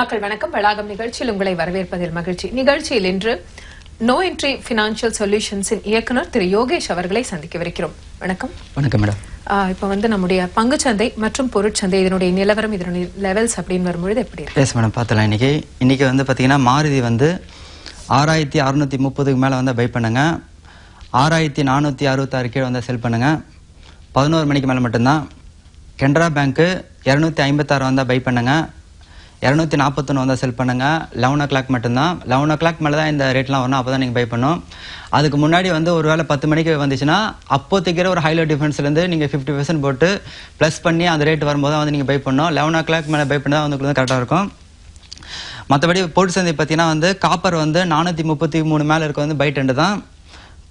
மக்கள் வணக்கம். வளாகம் நிகழ்ச்சியில் உங்களை வரவேற்பதில் மகிழ்ச்சி. நிகழ்ச்சியில் இன்று நோ என்ட்ரி பினான்சியல் சொல்யூஷன்ஸின் இயக்குனர் திரு யோகேஷ் அவர்களை சந்திக்கவிருக்கிறோம். வணக்கம். வணக்கம் மேடம். இப்போ வந்து நம்முடைய பங்குச்சந்தை மற்றும் பொருட்சந்தை இதனுடைய நிலவரம் இதனுடைய லெவல்ஸ் அப்படின்னு வரும்பொழுது எப்படி இருக்கு? எஸ் மேடம் பார்த்தலாம் இன்னைக்கு இன்னைக்கு வந்து பார்த்தீங்கன்னா மாருதி வந்து ஆறாயிரத்தி அறுநூத்தி முப்பதுக்கு மேலே வந்து பை பண்ணுங்க. ஆறாயிரத்தி நானூற்றி அறுபத்தாறு கீழே வந்து செல் பண்ணுங்க. பதினோரு மணிக்கு மேலே மட்டும்தான். கெனரா பேங்க்கு இரநூத்தி ஐம்பத்தாறு வந்தால் பை பண்ணுங்க. இரநூத்தி நாற்பத்தொன்று வந்தால் செல் பண்ணுங்க. லெவன் ஓ கிளாக் மட்டும்தான். லெவன் ஓ கிளாக் மேலே தான் இந்த ரேட்லாம் வரணும் அப்போ தான் நீங்கள் பை பண்ணும். அதுக்கு முன்னாடி வந்து ஒரு வேளை பத்து மணிக்கு வந்துச்சுன்னா அப்போ தைக்கிற ஒரு ஹைலோ டிஃபரன்ஸ்லேருந்து நீங்கள் ஃபிஃப்டி பர்சன்ட் போட்டு ப்ளஸ் பண்ணி அந்த ரேட் வரும்போது தான் வந்து நீங்கள் பை பண்ணணும் லெவன் ஓ கிளாக் மேலே பை பண்ணால் வந்து உங்களுக்கு கரெக்டாக இருக்கும். மற்றபடி போட்டு சந்தை பார்த்தீங்கன்னா வந்து காப்பர் வந்து நானூற்றி முப்பத்தி மூணு மேலே இருக்க வந்து பை டெண்டு தான்.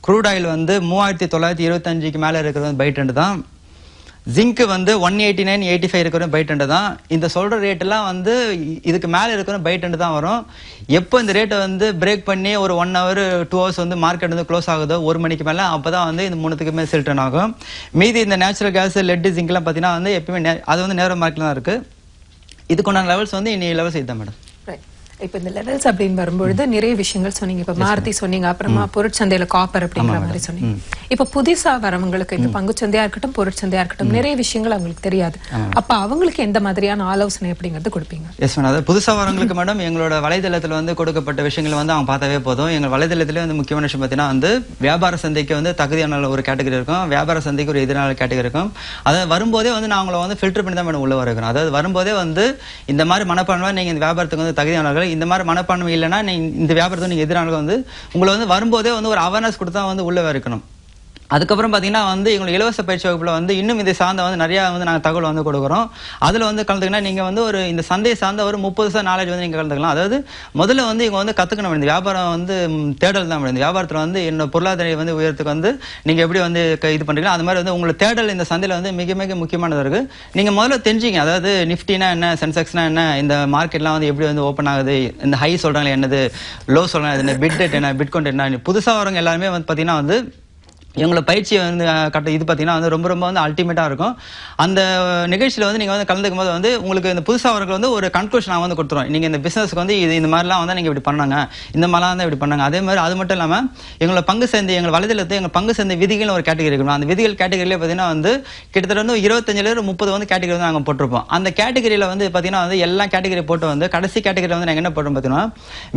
க்ரூட் ஆயில் வந்து மூவாயிரத்தி தொள்ளாயிரத்தி இருபத்தஞ்சுக்கு மேலே இருக்கிறது வந்து பை டெண்டு தான். ஜிங்க் வந்து one eighty nine eighty five இருக்கிற பை டெண்டு தான். இந்த சொல்கிற ரேட்டெல்லாம் வந்து இதுக்கு மேலே இருக்கிற பை டெண்டு தான் வரும். எப்போ இந்த ரேட்டை வந்து பிரேக் பண்ணி ஒரு ஒன் ஹவர் டூ ஹவர்ஸ் வந்து மார்க்கெட் வந்து க்ளோஸ் ஆகுதோ ஒரு மணிக்கு மேலே அப்போ தான் வந்து இந்த மூணுத்துக்குமே செல் டர்ன் ஆகும். மீதி இந்த நேச்சுரல் கேஸ் லெட் ஜிங்க்லாம் பார்த்தீங்கன்னா வந்து எப்பயுமே நே- அது வந்து நேரம் மார்க்கெட் தான் இருக்குது இதுக்குண்டான லெவல்ஸ் வந்து இன்னி லெவல்ஸ் இதுதான் மேடம் இப்ப இந்த லெவல்ஸ் அப்படின்னு வரும்பொழுது நிறைய விஷயங்கள் சொன்னீங்க. இப்ப மாருதி சொன்னீங்க அப்புறமா பொருட்சந்தையில காப்பர் அப்படிங்கிற மாதிரி சொன்னீங்க. இப்ப புதுசா வரவங்களுக்கு இந்த பங்குச்சந்தையா இருக்கட்டும் பொருட்சந்தையா இருக்கட்டும் நிறைய விஷயங்கள் அவங்களுக்கு தெரியாது. அப்ப அவங்களுக்கு எந்த மாதிரியான ஆலோசனை அப்படிங்கறது கொடுப்பீங்க? எஸ் மேடம் புதுசாக வரவங்களுக்கு மேடம் எங்களோட வலைதளத்தில் வந்து கொடுக்கப்பட்ட விஷயங்களை வந்து அவங்க பார்த்தாவே போதும். எங்கள் வலைதளத்திலே வந்து முக்கியமான விஷயம் பார்த்தீங்கன்னா வந்து வியாபார சந்தைக்கு வந்து தகுதியான ஒரு கேட்டகரி இருக்கும். வியாபார சந்தைக்கு ஒரு எதிரான கேட்டகரி இருக்கும். அதாவது வரும்போதே வந்து நான் உங்களை வந்து ஃபில்டர் பண்ணி தான் மேடம் உள்ள வரணும் அதாவது வரும்போதே வந்து இந்த மாதிரி மனப்பான்மை நீங்கள் இந்த வியாபாரத்துக்கு வந்து தகுதியானவர்கள் இந்த மாதிரி மனப்பான்மை இல்லைன்னா நீ இந்த வியாபாரத்துக்கு நீங்கள் எதிரானவர்கள் வந்து உங்களை வந்து வரும்போதே வந்து ஒரு அவேர்னஸ் கொடுத்தா வந்து உள்ளே இருக்கணும் அதுக்கப்புறம் பார்த்தீங்கன்னா வந்து எங்களோட இலவச பயிற்சி வகுப்பில் வந்து இன்னும் இதை சார்ந்த வந்து நிறையா வந்து நாங்கள் தகவல் வந்து கொடுக்குறோம். அதில் வந்து கலந்துக்கினா நீங்கள் வந்து ஒரு இந்த சந்தையை சார்ந்த ஒரு முப்பது சார் நாலேஜ் வந்து நீங்கள் கலந்துக்கலாம். அதாவது முதல்ல வந்து இவங்க வந்து கற்றுக்கணும் இந்த வியாபாரம் வந்து தேடல் தான் இந்த வியாபாரத்தில் வந்து என்னோட பொருளாதார வந்து உயரத்துக்கு வந்து நீங்கள் எப்படி வந்து க- இது பண்ணுறீங்களோ அது மாதிரி வந்து உங்களை தேடல் இந்த சந்தையில் வந்து மிக மிக முக்கியமானதாக இருக்குது நீங்கள் முதல்ல தெரிஞ்சிங்க அதாவது நிஃப்டினா என்ன சென்செக்ஸ்னா என்ன இந்த மார்க்கெட்லாம் வந்து எப்படி வந்து ஓப்பன் ஆகுது இந்த ஹை சொல்கிறாங்களே என்னது லோ சொல்கிறாங்க என்ன பிட் என்ன பிட் என்ன புதுசாக வரவங்க எல்லாருமே வந்து பார்த்தீங்கன்னா வந்து எங்களை பயிற்சி வந்து கட்ட இது பார்த்தீங்கன்னா வந்து ரொம்ப ரொம்ப வந்து அல்டிமேட்டாக இருக்கும். அந்த நிகழ்ச்சியில் வந்து நீங்கள் வந்து கலந்துக்கும் போது வந்து உங்களுக்கு இந்த புதுசாக வரவங்க வந்து ஒரு கன்க்ளூஷன் நான் வந்து கொடுத்துருவோம் நீங்கள் இந்த பிஸ்னஸ்க்கு வந்து இது இந்த மாதிரிலாம் வந்து நீங்கள் இப்படி பண்ணாங்க. இந்த மாதிரிலாம் வந்து இப்படி பண்ணாங்க. அதே மாதிரி அது மட்டும் இல்லாமல் எங்களோட பங்கு சேர்ந்து எங்கள் வலைதளத்தை எங்கள் பங்கு சேர்ந்த விதிகள்னு ஒரு கேட்டகரி இருக்கணும் அந்த விதிகள் கேட்டகரியில் பார்த்தீங்கன்னா வந்து கிட்டத்தட்ட வந்து இருபத்தஞ்சிலேருந்து முப்பது வந்து கேட்டகரி வந்து நாங்கள் போட்டிருப்போம். அந்த கேட்டகரியில் வந்து பார்த்தீங்கன்னா வந்து எல்லா கேட்டகரி போட்டு வந்து கடைசி கேட்டகரியில் வந்து நாங்கள் என்ன போட்டோம் பார்த்தீங்கன்னா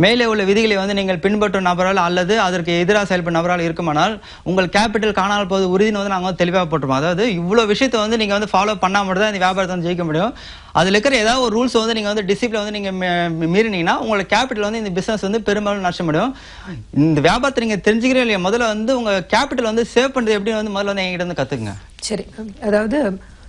மேலே உள்ள விதிகளை வந்து நீங்கள் பின்பற்றும் நபரால் அல்லது அதற்கு எதிராக செயல்படும் நபரால் இருக்குமானால் உங்கள் கேபிட்டல் காணாமல் போது உறுதினு வந்து நாங்கள் வந்து தெளிவாக போட்டிருப்போம் அதாவது இவ்வளோ விஷயத்தை வந்து நீங்கள் வந்து ஃபாலோ பண்ணால் மட்டும் தான் இந்த வியாபாரத்தை வந்து ஜெயிக்க முடியும். அதில் இருக்கிற ஏதாவது ஒரு ரூல்ஸ் வந்து நீங்கள் வந்து டிசிப்ளின் வந்து நீங்கள் மீறினீங்கன்னா உங்களோட கேபிட்டல் வந்து இந்த பிஸ்னஸ் வந்து பெரும்பாலும் நஷ்டமடையும் இந்த வியாபாரத்தை நீங்கள் தெரிஞ்சுக்கிறீங்க இல்லையா? முதல்ல வந்து உங்கள் கேபிட்டல் வந்து சேவ் பண்ணுறது எப்படின்னு வந்து முதல்ல வந்து என்கிட்ட வந்து கற்றுக்குங்க சரி. அதாவது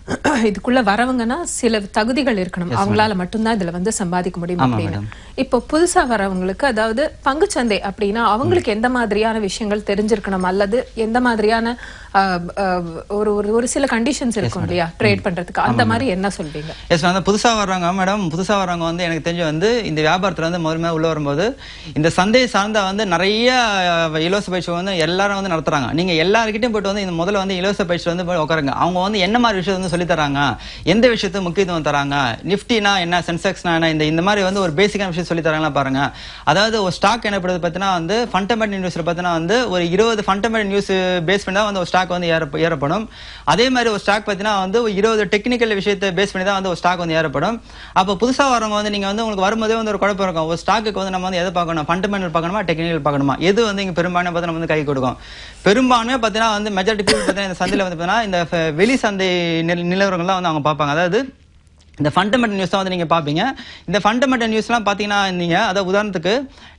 இதுக்குள்ள வரவங்கன்னா சில தகுதிகள் இருக்கணும். அவங்களால மட்டும்தான் இதுல வந்து சம்பாதிக்க முடியும் அப்படின்னு. இப்போ புதுசா வரவங்களுக்கு அதாவது பங்குச்சந்தை அப்படின்னா அவங்களுக்கு எந்த மாதிரியான விஷயங்கள் தெரிஞ்சிருக்கணும்? அல்லது எந்த மாதிரியான ஒரு ஒரு ஒரு சில கண்டிஷன்ஸ் இருக்கும் இல்லையா? ட்ரேட் பண்றதுக்கு. அந்த மாதிரி என்ன சொல்வீங்க எஸ் வந்து புதுசாக வர்றவங்க மேடம் புதுசாக வர்றவங்க வந்து எனக்கு தெரிஞ்சு வந்து இந்த வியாபாரத்தில் வந்து முதல்ல உள்ள வரும்போது இந்த சந்தையை சார்ந்த வந்து நிறைய இலவச பயிற்சி வந்து எல்லாரும் வந்து நடத்துறாங்க. நீங்கள் எல்லாருக்கிட்டையும் போயிட்டு வந்து இந்த முதல்ல வந்து இலவச பயிற்சி வந்து உட்காருங்க. அவங்க வந்து என்ன மாதிரி விஷயத்தை வந்து சொல்லி தராங்க? எந்த விஷயத்துக்கு முக்கியத்துவம் தராங்க? நிஃப்டினா என்ன சென்செக்ஸ்னா என்ன? இந்த இந்த மாதிரி வந்து ஒரு பேசிக்கான விஷயம் சொல்லி தராங்களா பாருங்க. அதாவது ஒரு ஸ்டாக் என்னப்படுது பார்த்தீங்கன்னா வந்து ஃபண்டமெண்டல் நியூஸில் பார்த்தீங்கன்னா வந்து ஒரு இருபது ஃபண்டமெண்டல் நியூஸ் பேஸ் பண்ணி தான் வந்து ஒரு ஸ்டாக் வந்து ஏற ஏறப்படும். அதே மாதிரி ஒரு ஸ்டாக் பார்த்தீங்கன்னா வந்து இருபது டெக்னிக்கல் விஷயத்தை பேஸ் பண்ணி தான் வந்து ஒரு ஸ்டாக் வந்து ஏறப்படும். அப்போ புதுசாக வரவங்க வந்து நீங்கள் வந்து உங்களுக்கு வரும்போதே வந்து ஒரு குழப்பம் இருக்கும். ஒரு ஸ்டாக்கு வந்து நம்ம வந்து எதை பார்க்கணும்? ஃபண்டமெண்டல் பார்க்கணுமா? டெக்னிக்கல் பார்க்கணுமா? எது வந்து இங்கே பெரும்பான்மை பார்த்து நம்ம வந்து கை கொடுக்கும். பெரும்பான்மையாக பார்த்தீங்கன்னா வந்து மெஜாரிட்டி பீப்புள் பார்த்தீங்கன்னா இந்த சந்தையில் வந்து பார்த்தீங்கன்னா இந்த வெளி சந்தை நில- நிலவரங்கள்லாம் வந்து அவங்க பார்ப்பாங்க. அதாவது இந்த ஃபண்டமெண்டல் நியூஸ் தான் வந்து நீங்கள் பார்ப்பீங்க. இந்த ஃபண்டமெண்டல் நியூஸ்லாம் பார்த்தீங்கன்னா நீங்கள் அதாவது உதாரணத்துக்கு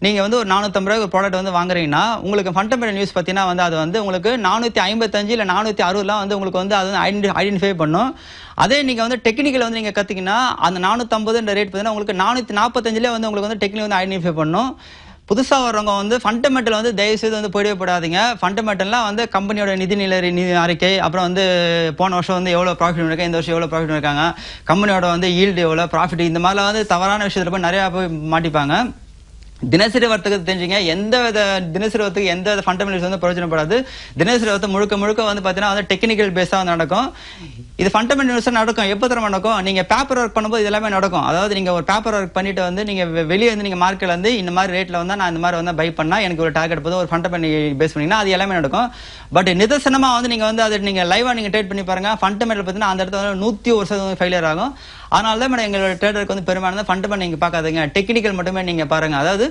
நீங்கள் வந்து ஒரு நானூற்றம்பது ரூபாய் ஒரு ப்ராடக்ட் வந்து வாங்குறீங்கன்னா உங்களுக்கு ஃபண்டமெண்டல் நியூஸ் பார்த்தீங்கன்னா வந்து அது வந்து உங்களுக்கு நானூற்றி ஐம்பத்தஞ்சு இல்லை நானூற்றி அறுபதுலாம் வந்து உங்களுக்கு வந்து அது வந்து ஐடென்டி ஐடென்டிஃபை பண்ணும். அதே நீங்கள் வந்து டெக்னிக்கல் வந்து நீங்கள் கற்றுக்கிங்கன்னா அந்த நானூற்றம்பதுன்ற ரேட் பார்த்தீங்கன்னா உங்களுக்கு நானூற்றி நாற்பத்தஞ்சிலே வந்து உங்களுக்கு வந்து டெக்னிக்கல் வந்து ஐடென்டிஃபை பண்ணும். புதுசாக வர்றவங்க வந்து ஃபண்டமெண்டல் வந்து தயவு செய்து வந்து போயிடவே போடாதீங்க. ஃபண்டமெண்டல்லாம் வந்து கம்பெனியோட நிதி நிலை நிதி அறிக்கை அப்புறம் வந்து போன வருஷம் வந்து எவ்வளோ ப்ராஃபிட் இருக்காங்க இந்த வருஷம் எவ்வளோ ப்ராஃபிட் இருக்காங்க கம்பெனியோட வந்து ஈல்டு எவ்வளோ ப்ராஃபிட் இந்த மாதிரிலாம் வந்து தவறான விஷயத்தில் போய் நிறையா போய் மாட்டிப்பாங்க. தினசரி வர்த்தகத்தை தெரிஞ்சுங்க. எந்த வித தினசரி வர்த்தகம் எந்த வித ஃபண்டமெண்டல்ஸ் வந்து பிரயோஜனப்படாது தினசரி வர்த்தகம் முழுக்க முழுக்க வந்து பார்த்தீங்கன்னா வந்து டெக்னிக்கல் பேஸாக நடக்கும். இது ஃபண்டமெண்டல்ஸ் நடக்கும். எப்போ தரம் நடக்கும்? நீங்க பேப்பர் ஒர்க் பண்ணும்போது இது எல்லாமே நடக்கும். அதாவது நீங்க ஒரு பேப்பர் ஒர்க் பண்ணிட்டு வந்து நீங்க வெளியே வந்து நீங்க மார்க்கெட்ல வந்து இந்த மாதிரி ரேட்ல வந்து நான் இந்த மாதிரி வந்து பை பண்ணா எனக்கு ஒரு டார்கெட் போது ஒரு ஃபண்டமெண்டல் பேஸ் பண்ணீங்கன்னா அது எல்லாமே நடக்கும். பட் நிதர்சனமா வந்து நீங்க வந்து அதை நீங்க லைவா நீங்க ட்ரேட் பண்ணி பாருங்க. ஃபண்டமெண்டல் பார்த்தீங்கன்னா அந்த இடத்துல வந்து நூத்தி ஒரு சதவீதம் ஃபெயிலியர் ஆகும். அதனால தான் மேடம் எங்களோட ட்ரேடருக்கு வந்து பெரும்பாலும் ஃபண்டமெண்டல் நீங்கள் பார்க்காதீங்க. டெக்னிக்கல் மட்டுமே நீங்கள் பாருங்கள் அதாவது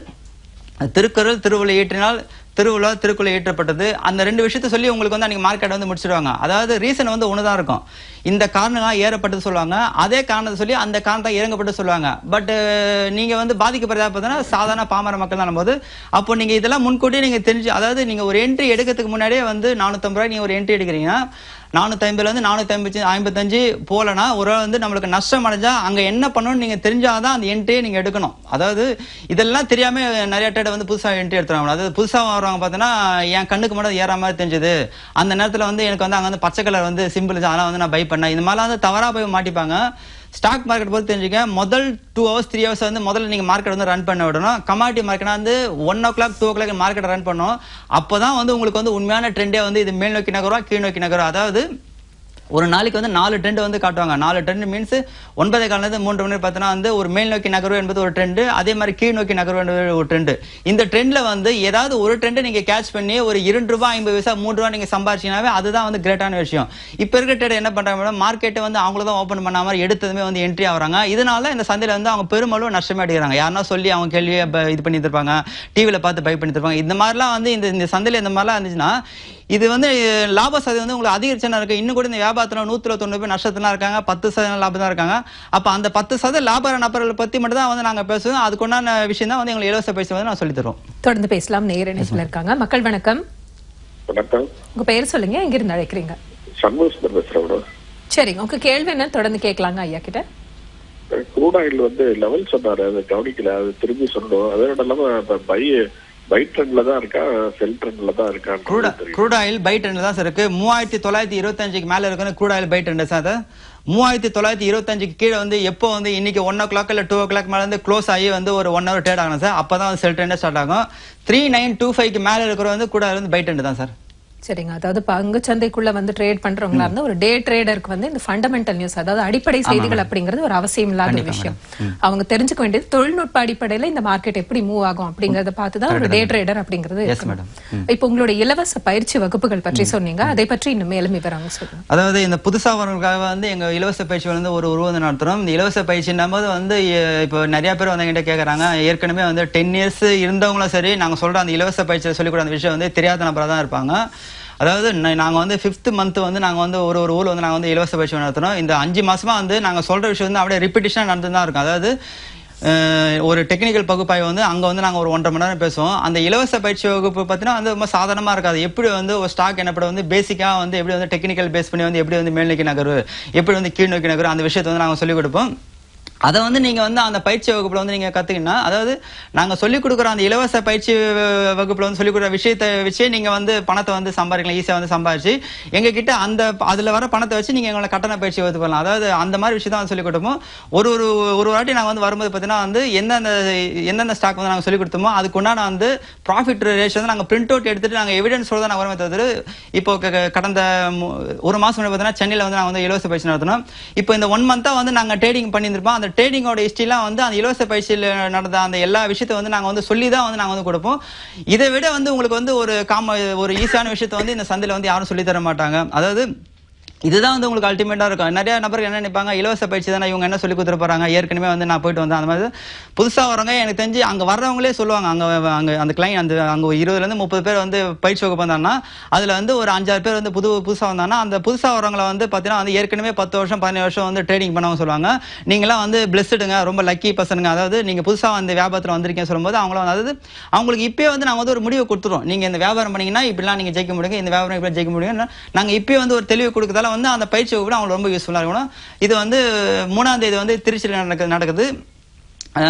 திருக்குறள் திருவுளை ஏற்றினால் திருவிழா திருக்குறள் ஏற்றப்பட்டது அந்த ரெண்டு விஷயத்த சொல்லி உங்களுக்கு வந்து அன்றைக்கி மார்க்கெட் வந்து முடிச்சிடுவாங்க அதாவது ரீசன் வந்து ஒண்ணுதான் இருக்கும். இந்த காரணம்லாம் ஏறப்பட்டது சொல்லுவாங்க. அதே காரணத்தை சொல்லி அந்த காரணத்தை இறங்கப்பட்டு சொல்லுவாங்க. பட் நீங்கள் வந்து பாதிக்கப்படுறதா பார்த்தீங்கன்னா சாதாரண பாமர மக்கள் தான் போது அப்போ நீங்கள் இதெல்லாம் முன்கூட்டியே நீங்கள் தெரிஞ்சு அதாவது நீங்கள் ஒரு என்ட்ரி எடுக்கிறதுக்கு முன்னாடியே வந்து நானூற்றம்பது ரூபாய் நீங்கள் ஒரு என்ட்ரி எடுக்கிறீங்கன்னா நானூத்தி ஐம்பதுல இருந்து நானூத்தி ஐம்பத்தி ஐம்பத்தஞ்சு போகலன்னா ஒரு வந்து நம்மளுக்கு நஷ்டம் அடைஞ்சா அங்க என்ன பண்ணணும்னு நீங்க தெரிஞ்சாதான் அந்த என்ட்ரியை நீங்க எடுக்கணும். அதாவது இதெல்லாம் தெரியாம நிறைய ட்ரேட் வந்து புதுசா என்ட்ரி எடுத்துறாங்க அதாவது புதுசா வரவங்க பார்த்தோன்னா என் கண்ணுக்கு மட்டும் ஏற மாதிரி தெரிஞ்சது. அந்த நேரத்துல வந்து எனக்கு வந்து அங்க வந்து பச்சை கலர் வந்து சிம்பிள் அதெல்லாம் வந்து நான் பை பண்ணேன். இந்த மாதிரிலாம் வந்து தவறா போய் மாட்டிப்பாங்க. ஸ்டாக் மார்க்கெட் பொறுத்து தெரிஞ்சுக்க முதல் டூ ஹவர்ஸ் த்ரீ ஹவர்ஸ் வந்து முதல்ல நீங்க மார்க்கெட் வந்து ரன் பண்ண விடணும். கமாடிட்டி மார்க்கெட் வந்து one o'clock two o'clock market run பண்ணணும் அப்போதான் வந்து உங்களுக்கு வந்து உண்மையான ட்ரெண்டே வந்து இது மேல் நோக்கி நகரம் கீழ் நோக்கி நகரம். அதாவது ஒரு நாளைக்கு வந்து நாலு ட்ரெண்ட் வந்து காட்டுவாங்க. நாலு ட்ரெண்ட் மீன்ஸ் ஒன்பதே காலிலிருந்து மூன்று மணி பார்த்தோன்னா வந்து ஒரு மேல் நோக்கி நகர்வு என்பது ஒரு ட்ரெண்ட் அதே மாதிரி கீழ் நோக்கி நகர்வு என்பது ஒரு ட்ரெண்ட் இந்த ட்ரெண்ட்ல வந்து ஏதாவது ஒரு ட்ரெண்ட் நீங்க கேட்ச் பண்ணி ஒரு இரண்டு ரூபாய் ஐம்பது பைசா மூன்று ரூபாய் நீங்க சம்பாரிச்சினாவே அதுதான் வந்து கிரேட்டான விஷயம். இப்போ இருக்க ட்ரேட் என்ன பண்றாங்க மேடம் மார்க்கெட்டை வந்து அவங்கள தான் ஓப்பன் பண்ண மாதிரி எடுத்ததுமே வந்து என்ட்ரி ஆகுறாங்க. இதனால இந்த சந்தையில வந்து அவங்க பெருமளவு நஷ்டமே அடைகிறாங்க. யாருன்னா சொல்லி அவங்க கேள்வியை இது பண்ணி இருப்பாங்க. டிவியில பார்த்து பை பண்ணி இருப்பாங்க. இந்த மாதிரிலாம் வந்து இந்த இந்த சந்தையில இந்த மாதிரிலாம் இருந்துச்சுன்னா இது வந்து லாப சதவீதம் வந்து உங்களுக்கு அதிகரிச்சுனா இருக்கு. இன்னும் கூட இந்த வியாபாரத்துல நூத்துல தொண்ணூறு பேர் நஷ்டத்துல இருக்காங்க. பத்து சதவீதம் லாபம் தான் இருக்காங்க. அப்ப அந்த பத்து சதவீதம் லாப நபர்களை பத்தி மட்டும் தான் வந்து நாங்க பேசுவோம் அதுக்குண்டான விஷயம் தான் வந்து எங்களுக்கு இலவச பயிற்சி வந்து நான் சொல்லி தருவோம். தொடர்ந்து பேசலாம். நேர இருக்காங்க மக்கள் வணக்கம். வணக்கம். உங்க பெயர் சொல்லுங்க. எங்க இருந்து அழைக்கிறீங்க? சண்முகசுந்தர் பேசுறேன் மேடம் சரிங்க. உங்க கேள்வி என்ன? தொடர்ந்து கேட்கலாங்க ஐயா கிட்ட. க்ரூட் ஆயில் வந்து லெவல் சொன்னாரு. அதை கவனிக்கல. அது திரும்பி சொல்லணும். அதோட இல்லாம பை பை ட்ரெண்ட்ல தான் இருக்கா? செல் ட்ரெண்ட்ல தான் இருக்கா? க்ரூட் ஆயில் பை ட்ரெண்ட் தான் சார் இருக்கு. மூவாயிரத்தி தொள்ளாயிரத்தி இருபத்தஞ்சுக்கு மேல இருக்குன்னு crude oil buy trend sir மூவாயிரத்தி தொள்ளாயிரத்தி இருபத்தஞ்சுக்கு கீழே வந்து எப்போ வந்து இன்னைக்கு ஒன் ஓ கிளாக் இல்ல டூ ஓ கிளாக் மேல வந்து க்ளோஸ் ஆகி வந்து ஒரு ஒன் ஹவர் ட்ரேட் ஆகணும் சார் அப்பதான் வந்து செல் ட்ரெண்ட் ஸ்டார்ட் ஆகும். த்ரீ நைன் டூ ஃபைவ்க்கு மேல இருக்கிற வந்து கூட வந்து பை ட்ரெண்ட் தான் சார் சரிங்க. அதாவது பங்கு சந்தைக்குள்ள வந்து ட்ரேட் பண்றவங்களா இருந்தா ஒரு டே ட்ரேடருக்கு வந்து இந்த ஃபண்டமெண்டல் நியூஸ் அதாவது அடிப்படை செய்திகள் அப்படிங்கிறது ஒரு அவசியம் இல்லாத ஒரு விஷயம். அவங்க தெரிஞ்சுக்க வேண்டியது தொழில்நுட்ப அடிப்படையில இந்த மார்க்கெட் எப்படி மூவ் ஆகும் அப்படிங்கறத பார்த்து தான் ஒரு டே ட்ரேடர் அப்படிங்கிறது. இப்போ உங்களுடைய இலவச பயிற்சி வகுப்புகள் பற்றி சொன்னீங்க. அதை பற்றி இன்னும் மேலும் விவரங்க சொல்லுங்க. அதாவது இந்த புதுசா வரவங்களுக்காக வந்து எங்க இலவச பயிற்சி வந்து ஒரு உருவம் நடத்துறோம். இந்த இலவச பயிற்சின்னும் போது வந்து இப்போ நிறைய பேர் வந்து என்கிட்ட கேக்குறாங்க. ஏற்கனவே வந்து டென் இயர்ஸ் இருந்தவங்களும் சரி நாங்க சொல்ற அந்த இலவச பயிற்சியில் சொல்லிக் கொடுத்த அந்த விஷயம் வந்து தெரியாத நபரா தான் இருப்பாங்க. அதாவது நாங்கள் வந்து ஃபிஃப்த் மந்த் வந்து நாங்கள் வந்து ஒரு ஒரு ஊரில் வந்து நாங்கள் வந்து இலவச பயிற்சி நடத்துகிறோம் இந்த அஞ்சு மாசமா வந்து நாங்கள் சொல்ற விஷயம் வந்து அப்படியே ரிப்பீட்டேஷனா நடந்து தான் இருக்கும். அதாவது ஒரு டெக்னிக்கல் பகுப்பாய்வு வந்து அங்கே வந்து நாங்கள் ஒரு ஒன்றரை மணி நேரம் பேசுவோம். அந்த இலவச பயிற்சி வகுப்பு பார்த்தீங்கன்னா வந்து ரொம்ப சாதாரணமாக இருக்காது. எப்படி வந்து ஒரு ஸ்டாக் என்னப்பட வந்து பேசிக்காக வந்து எப்படி வந்து டெக்னிக்கல் பேஸ் பண்ணி வந்து எப்படி வந்து மேல்நோக்கி நகர்வு எப்படி வந்து கீழ் நோக்கி நகர்வு அந்த விஷயத்தை வந்து நாங்கள் சொல்லிக் கொடுப்போம். அதை வந்து நீங்கள் வந்து அந்த பயிற்சி வகுப்பில் வந்து நீங்கள் கற்றுக்கினா அதாவது நாங்கள் சொல்லிக் கொடுக்குற அந்த இலவச பயிற்சி வ- வந்து சொல்லிக் கொடுக்குற விஷயத்தை வச்சே நீங்கள் வந்து பணத்தை வந்து சம்பாதிக்கலாம் ஈஸியாக வந்து சம்பாதிச்சு எங்ககிட்ட அந்த அதில் வர பணத்தை வச்சு நீங்கள் எங்களை கட்டண பயிற்சி வகுப்பு பண்ணலாம் அதாவது அந்த மாதிரி விஷயத்தை வந்து சொல்லிக் கொடுப்போம். ஒரு ஒரு ஒரு வாட்டி நாங்கள் வந்து வரும்போது பார்த்தீங்கன்னா வந்து எந்தெந்த எந்தெந்த ஸ்டாக் வந்து நாங்கள் சொல்லிக் கொடுத்தோமோ அதுக்குண்டான வந்து ப்ராஃபிட் ரேஷன் வந்து நாங்கள் பிரிண்ட் அவுட் எடுத்துகிட்டு நாங்கள் எவிடன்ஸோட தான் நாங்கள் வரமே தவிர இப்போ கடந்த ஒரு மாதம் முன்னாடி பார்த்தீங்கன்னா சென்னையில் வந்து நாங்கள் வந்து இலவச பயிற்சி நடத்தினோம். இப்போ இந்த ஒன் மந்த்தாக வந்து நாங்கள் ட்ரேடிங் பண்ணியிருந்திருப்போம். அந்த ட்ரேடிங்கோட ஹிஸ்ட்ரிலாம் வந்து அந்த இலவச பயிற்சியில் நடந்த அந்த எல்லா விஷயத்தை வந்து நாங்கள் வந்து சொல்லி தான் வந்து நாங்கள் வந்து கொடுப்போம். இதை விட வந்து உங்களுக்கு வந்து ஒரு காம ஒரு ஈஸியான விஷயத்தை வந்து இந்த சந்தையில் வந்து யாரும் சொல்லித்தர தர மாட்டாங்க. அதாவது இதுதான் வந்து உங்களுக்கு அல்டிமேட்டாக இருக்கும். நிறைய நபர்கள் என்ன நினைப்பாங்க இலவச பயிற்சி தானே இவங்க என்ன சொல்லி கொடுத்துட்டு போகிறாங்க ஏற்கனவே வந்து நான் போயிட்டு வந்தேன். அந்த மாதிரி புதுசாக வரவங்க எனக்கு தெரிஞ்சு அங்கே வர்றவங்களே சொல்லுவாங்க. அங்கே அங்கே அந்த கிளைண்ட் அந்த அங்கே ஒரு முப்பது பேர் வந்து பயிற்சி வகுப்பு வந்தாங்கன்னா அதில் வந்து ஒரு அஞ்சாறு பேர் வந்து புது புதுசாக வந்தாங்கன்னா அந்த புதுசாக வரவங்களை வந்து பார்த்தீங்கன்னா வந்து ஏற்கனவே பத்து வருஷம் பதினேழு வருஷம் வந்து ட்ரேடிங் பண்ணவங்க சொல்லுவாங்க. நீங்களாம் வந்து பிளஸ்டுங்க ரொம்ப லக்கி பர்சனுங்க அதாவது நீங்கள் புதுசாக வந்து வியாபாரத்தில் வந்திருக்கீங்க சொல்லும்போது அவங்கள வந்து அதாவது அவங்களுக்கு இப்போயே வந்து நாங்கள் வந்து ஒரு முடிவு கொடுத்துருவோம். நீங்கள் இந்த வியாபாரம் பண்ணிங்கன்னா இப்படிலாம் நீங்கள் ஜெயிக்க முடியுங்க இந்த வியாபாரம் இப்படி ஜெயிக்க முடியுங்க நாங்கள் இப்போயே வந்து ஒரு தெளிவு கொடுக்கறதால வந்து அந்த பயிற்சி வகுப்பு அவங்களுக்கு ரொம்ப யூஸ்ஃபுல்லாக இருக்கணும் இது வந்து மூணாம் தேதி வந்து திருச்சியில் நடக்குது. நடக்குது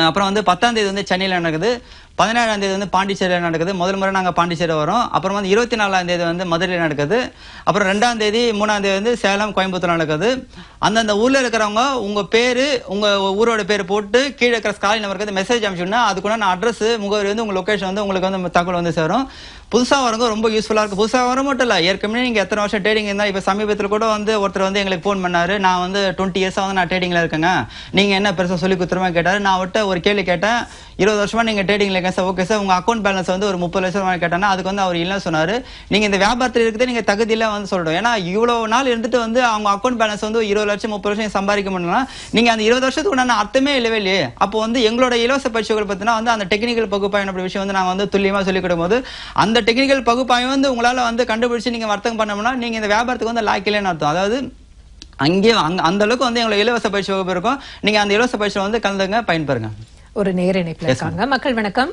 அப்புறம் வந்து பத்தாம் தேதி வந்து சென்னையில் நடக்குது. பதினேழாம் தேதி வந்து பாண்டிச்சேரியில் நடக்குது. முதல் முறை நாங்கள் பாண்டிச்சேரி வரோம். அப்புறம் வந்து இருபத்தி நாலாம் தேதி வந்து மதுரையில் நடக்குது. அப்புறம் ரெண்டாம் தேதி மூணாம் தேதி வந்து சேலம் கோயம்புத்தூர் நடக்குது. அந்தந்த ஊரில் இருக்கிறவங்க உங்கள் பேர் உங்கள் ஊரோட பேர் போட்டு கீழே இருக்கிற ஸ்காலி நம்பருக்கு வந்து மெசேஜ் அனுப்பிச்சோன்னா அதுக்குள்ள நான் அட்ரஸ் முகவரி வந்து உங்கள் லொக்கேஷன் வந்து உங்களுக்கு வந்து தகவல் வந்து சேரும். புதுசாக வரவங்க ரொம்ப யூஸ்ஃபுல்லாக இருக்கும் புதுசாக வர மட்டும் இல்லை ஏற்கனவே நீங்கள் எத்தனை வருஷம் ட்ரேடிங் இருந்தால் இப்போ சமீபத்தில் கூட வந்து ஒருத்தர் வந்து எங்களுக்கு ஃபோன் பண்ணார். நான் வந்து டுவெண்ட்டி இயர்ஸாக வந்து நான் ட்ரேடிங்கில் இருக்கேங்க. நீங்கள் என்ன பெருசாக சொல்லி கொடுத்துருமா கேட்டார். நான் அவர்கிட்ட ஒரு கேள்வி கேட்டேன். இருபது வருஷமா நீங்கள் ட்ரேடிங்ல இருக்கேன் சார் ஓகே சார் உங்கள் அக்கௌண்ட் பேலன்ஸ் வந்து ஒரு முப்பது லட்சம் கேட்டானா அதுக்கு வந்து அவர் இல்லை சொன்னார். நீங்கள் இந்த வியாபாரத்தில் இருக்கிறது நீங்கள் தகுதியில் வந்து சொல்கிறோம் ஏன்னா இவ்வளோ நாள் இருந்துட்டு வந்து அவங்க அக்கௌண்ட் பேலன்ஸ் வந்து இருபது லட்சம் முப்பது லட்சம் சம்பாதிக்க முடியலன்னா நீங்கள் அந்த இருபது வருஷத்துக்கு உண்டான அர்த்தமே இல்லவே இல்லையே. அப்போ வந்து எங்களோட இலவச பயிற்சிகள் பார்த்தீங்கன்னா வந்து அந்த டெக்னிக்கல் பகுப்பாய்வு அப்படி விஷயம் வந்து நாங்க வந்து துல்லியமாக சொல்லிக் கொடுக்கும்போது அந்த டெக்னிக்கல் பகுப்பாய்வு வந்து உங்களால் வந்து கண்டுபிடிச்சு நீங்கள் வர்த்தகம் பண்ணோம்னா நீங்கள் இந்த வியாபாரத்துக்கு வந்து லாக்கிலேன்னு அர்த்தம். அதாவது அங்கேயே அங்க அந்த அளவுக்கு வந்து எங்களை இலவச பயிற்சி வகுப்பு இருக்கும். நீங்க அந்த இலவச பயிற்சியில் வந்து கலந்துங்க பயன்பெறுங்க. ஒரு நேர இணைப்புல இருக்காங்க. மக்கள் வணக்கம்.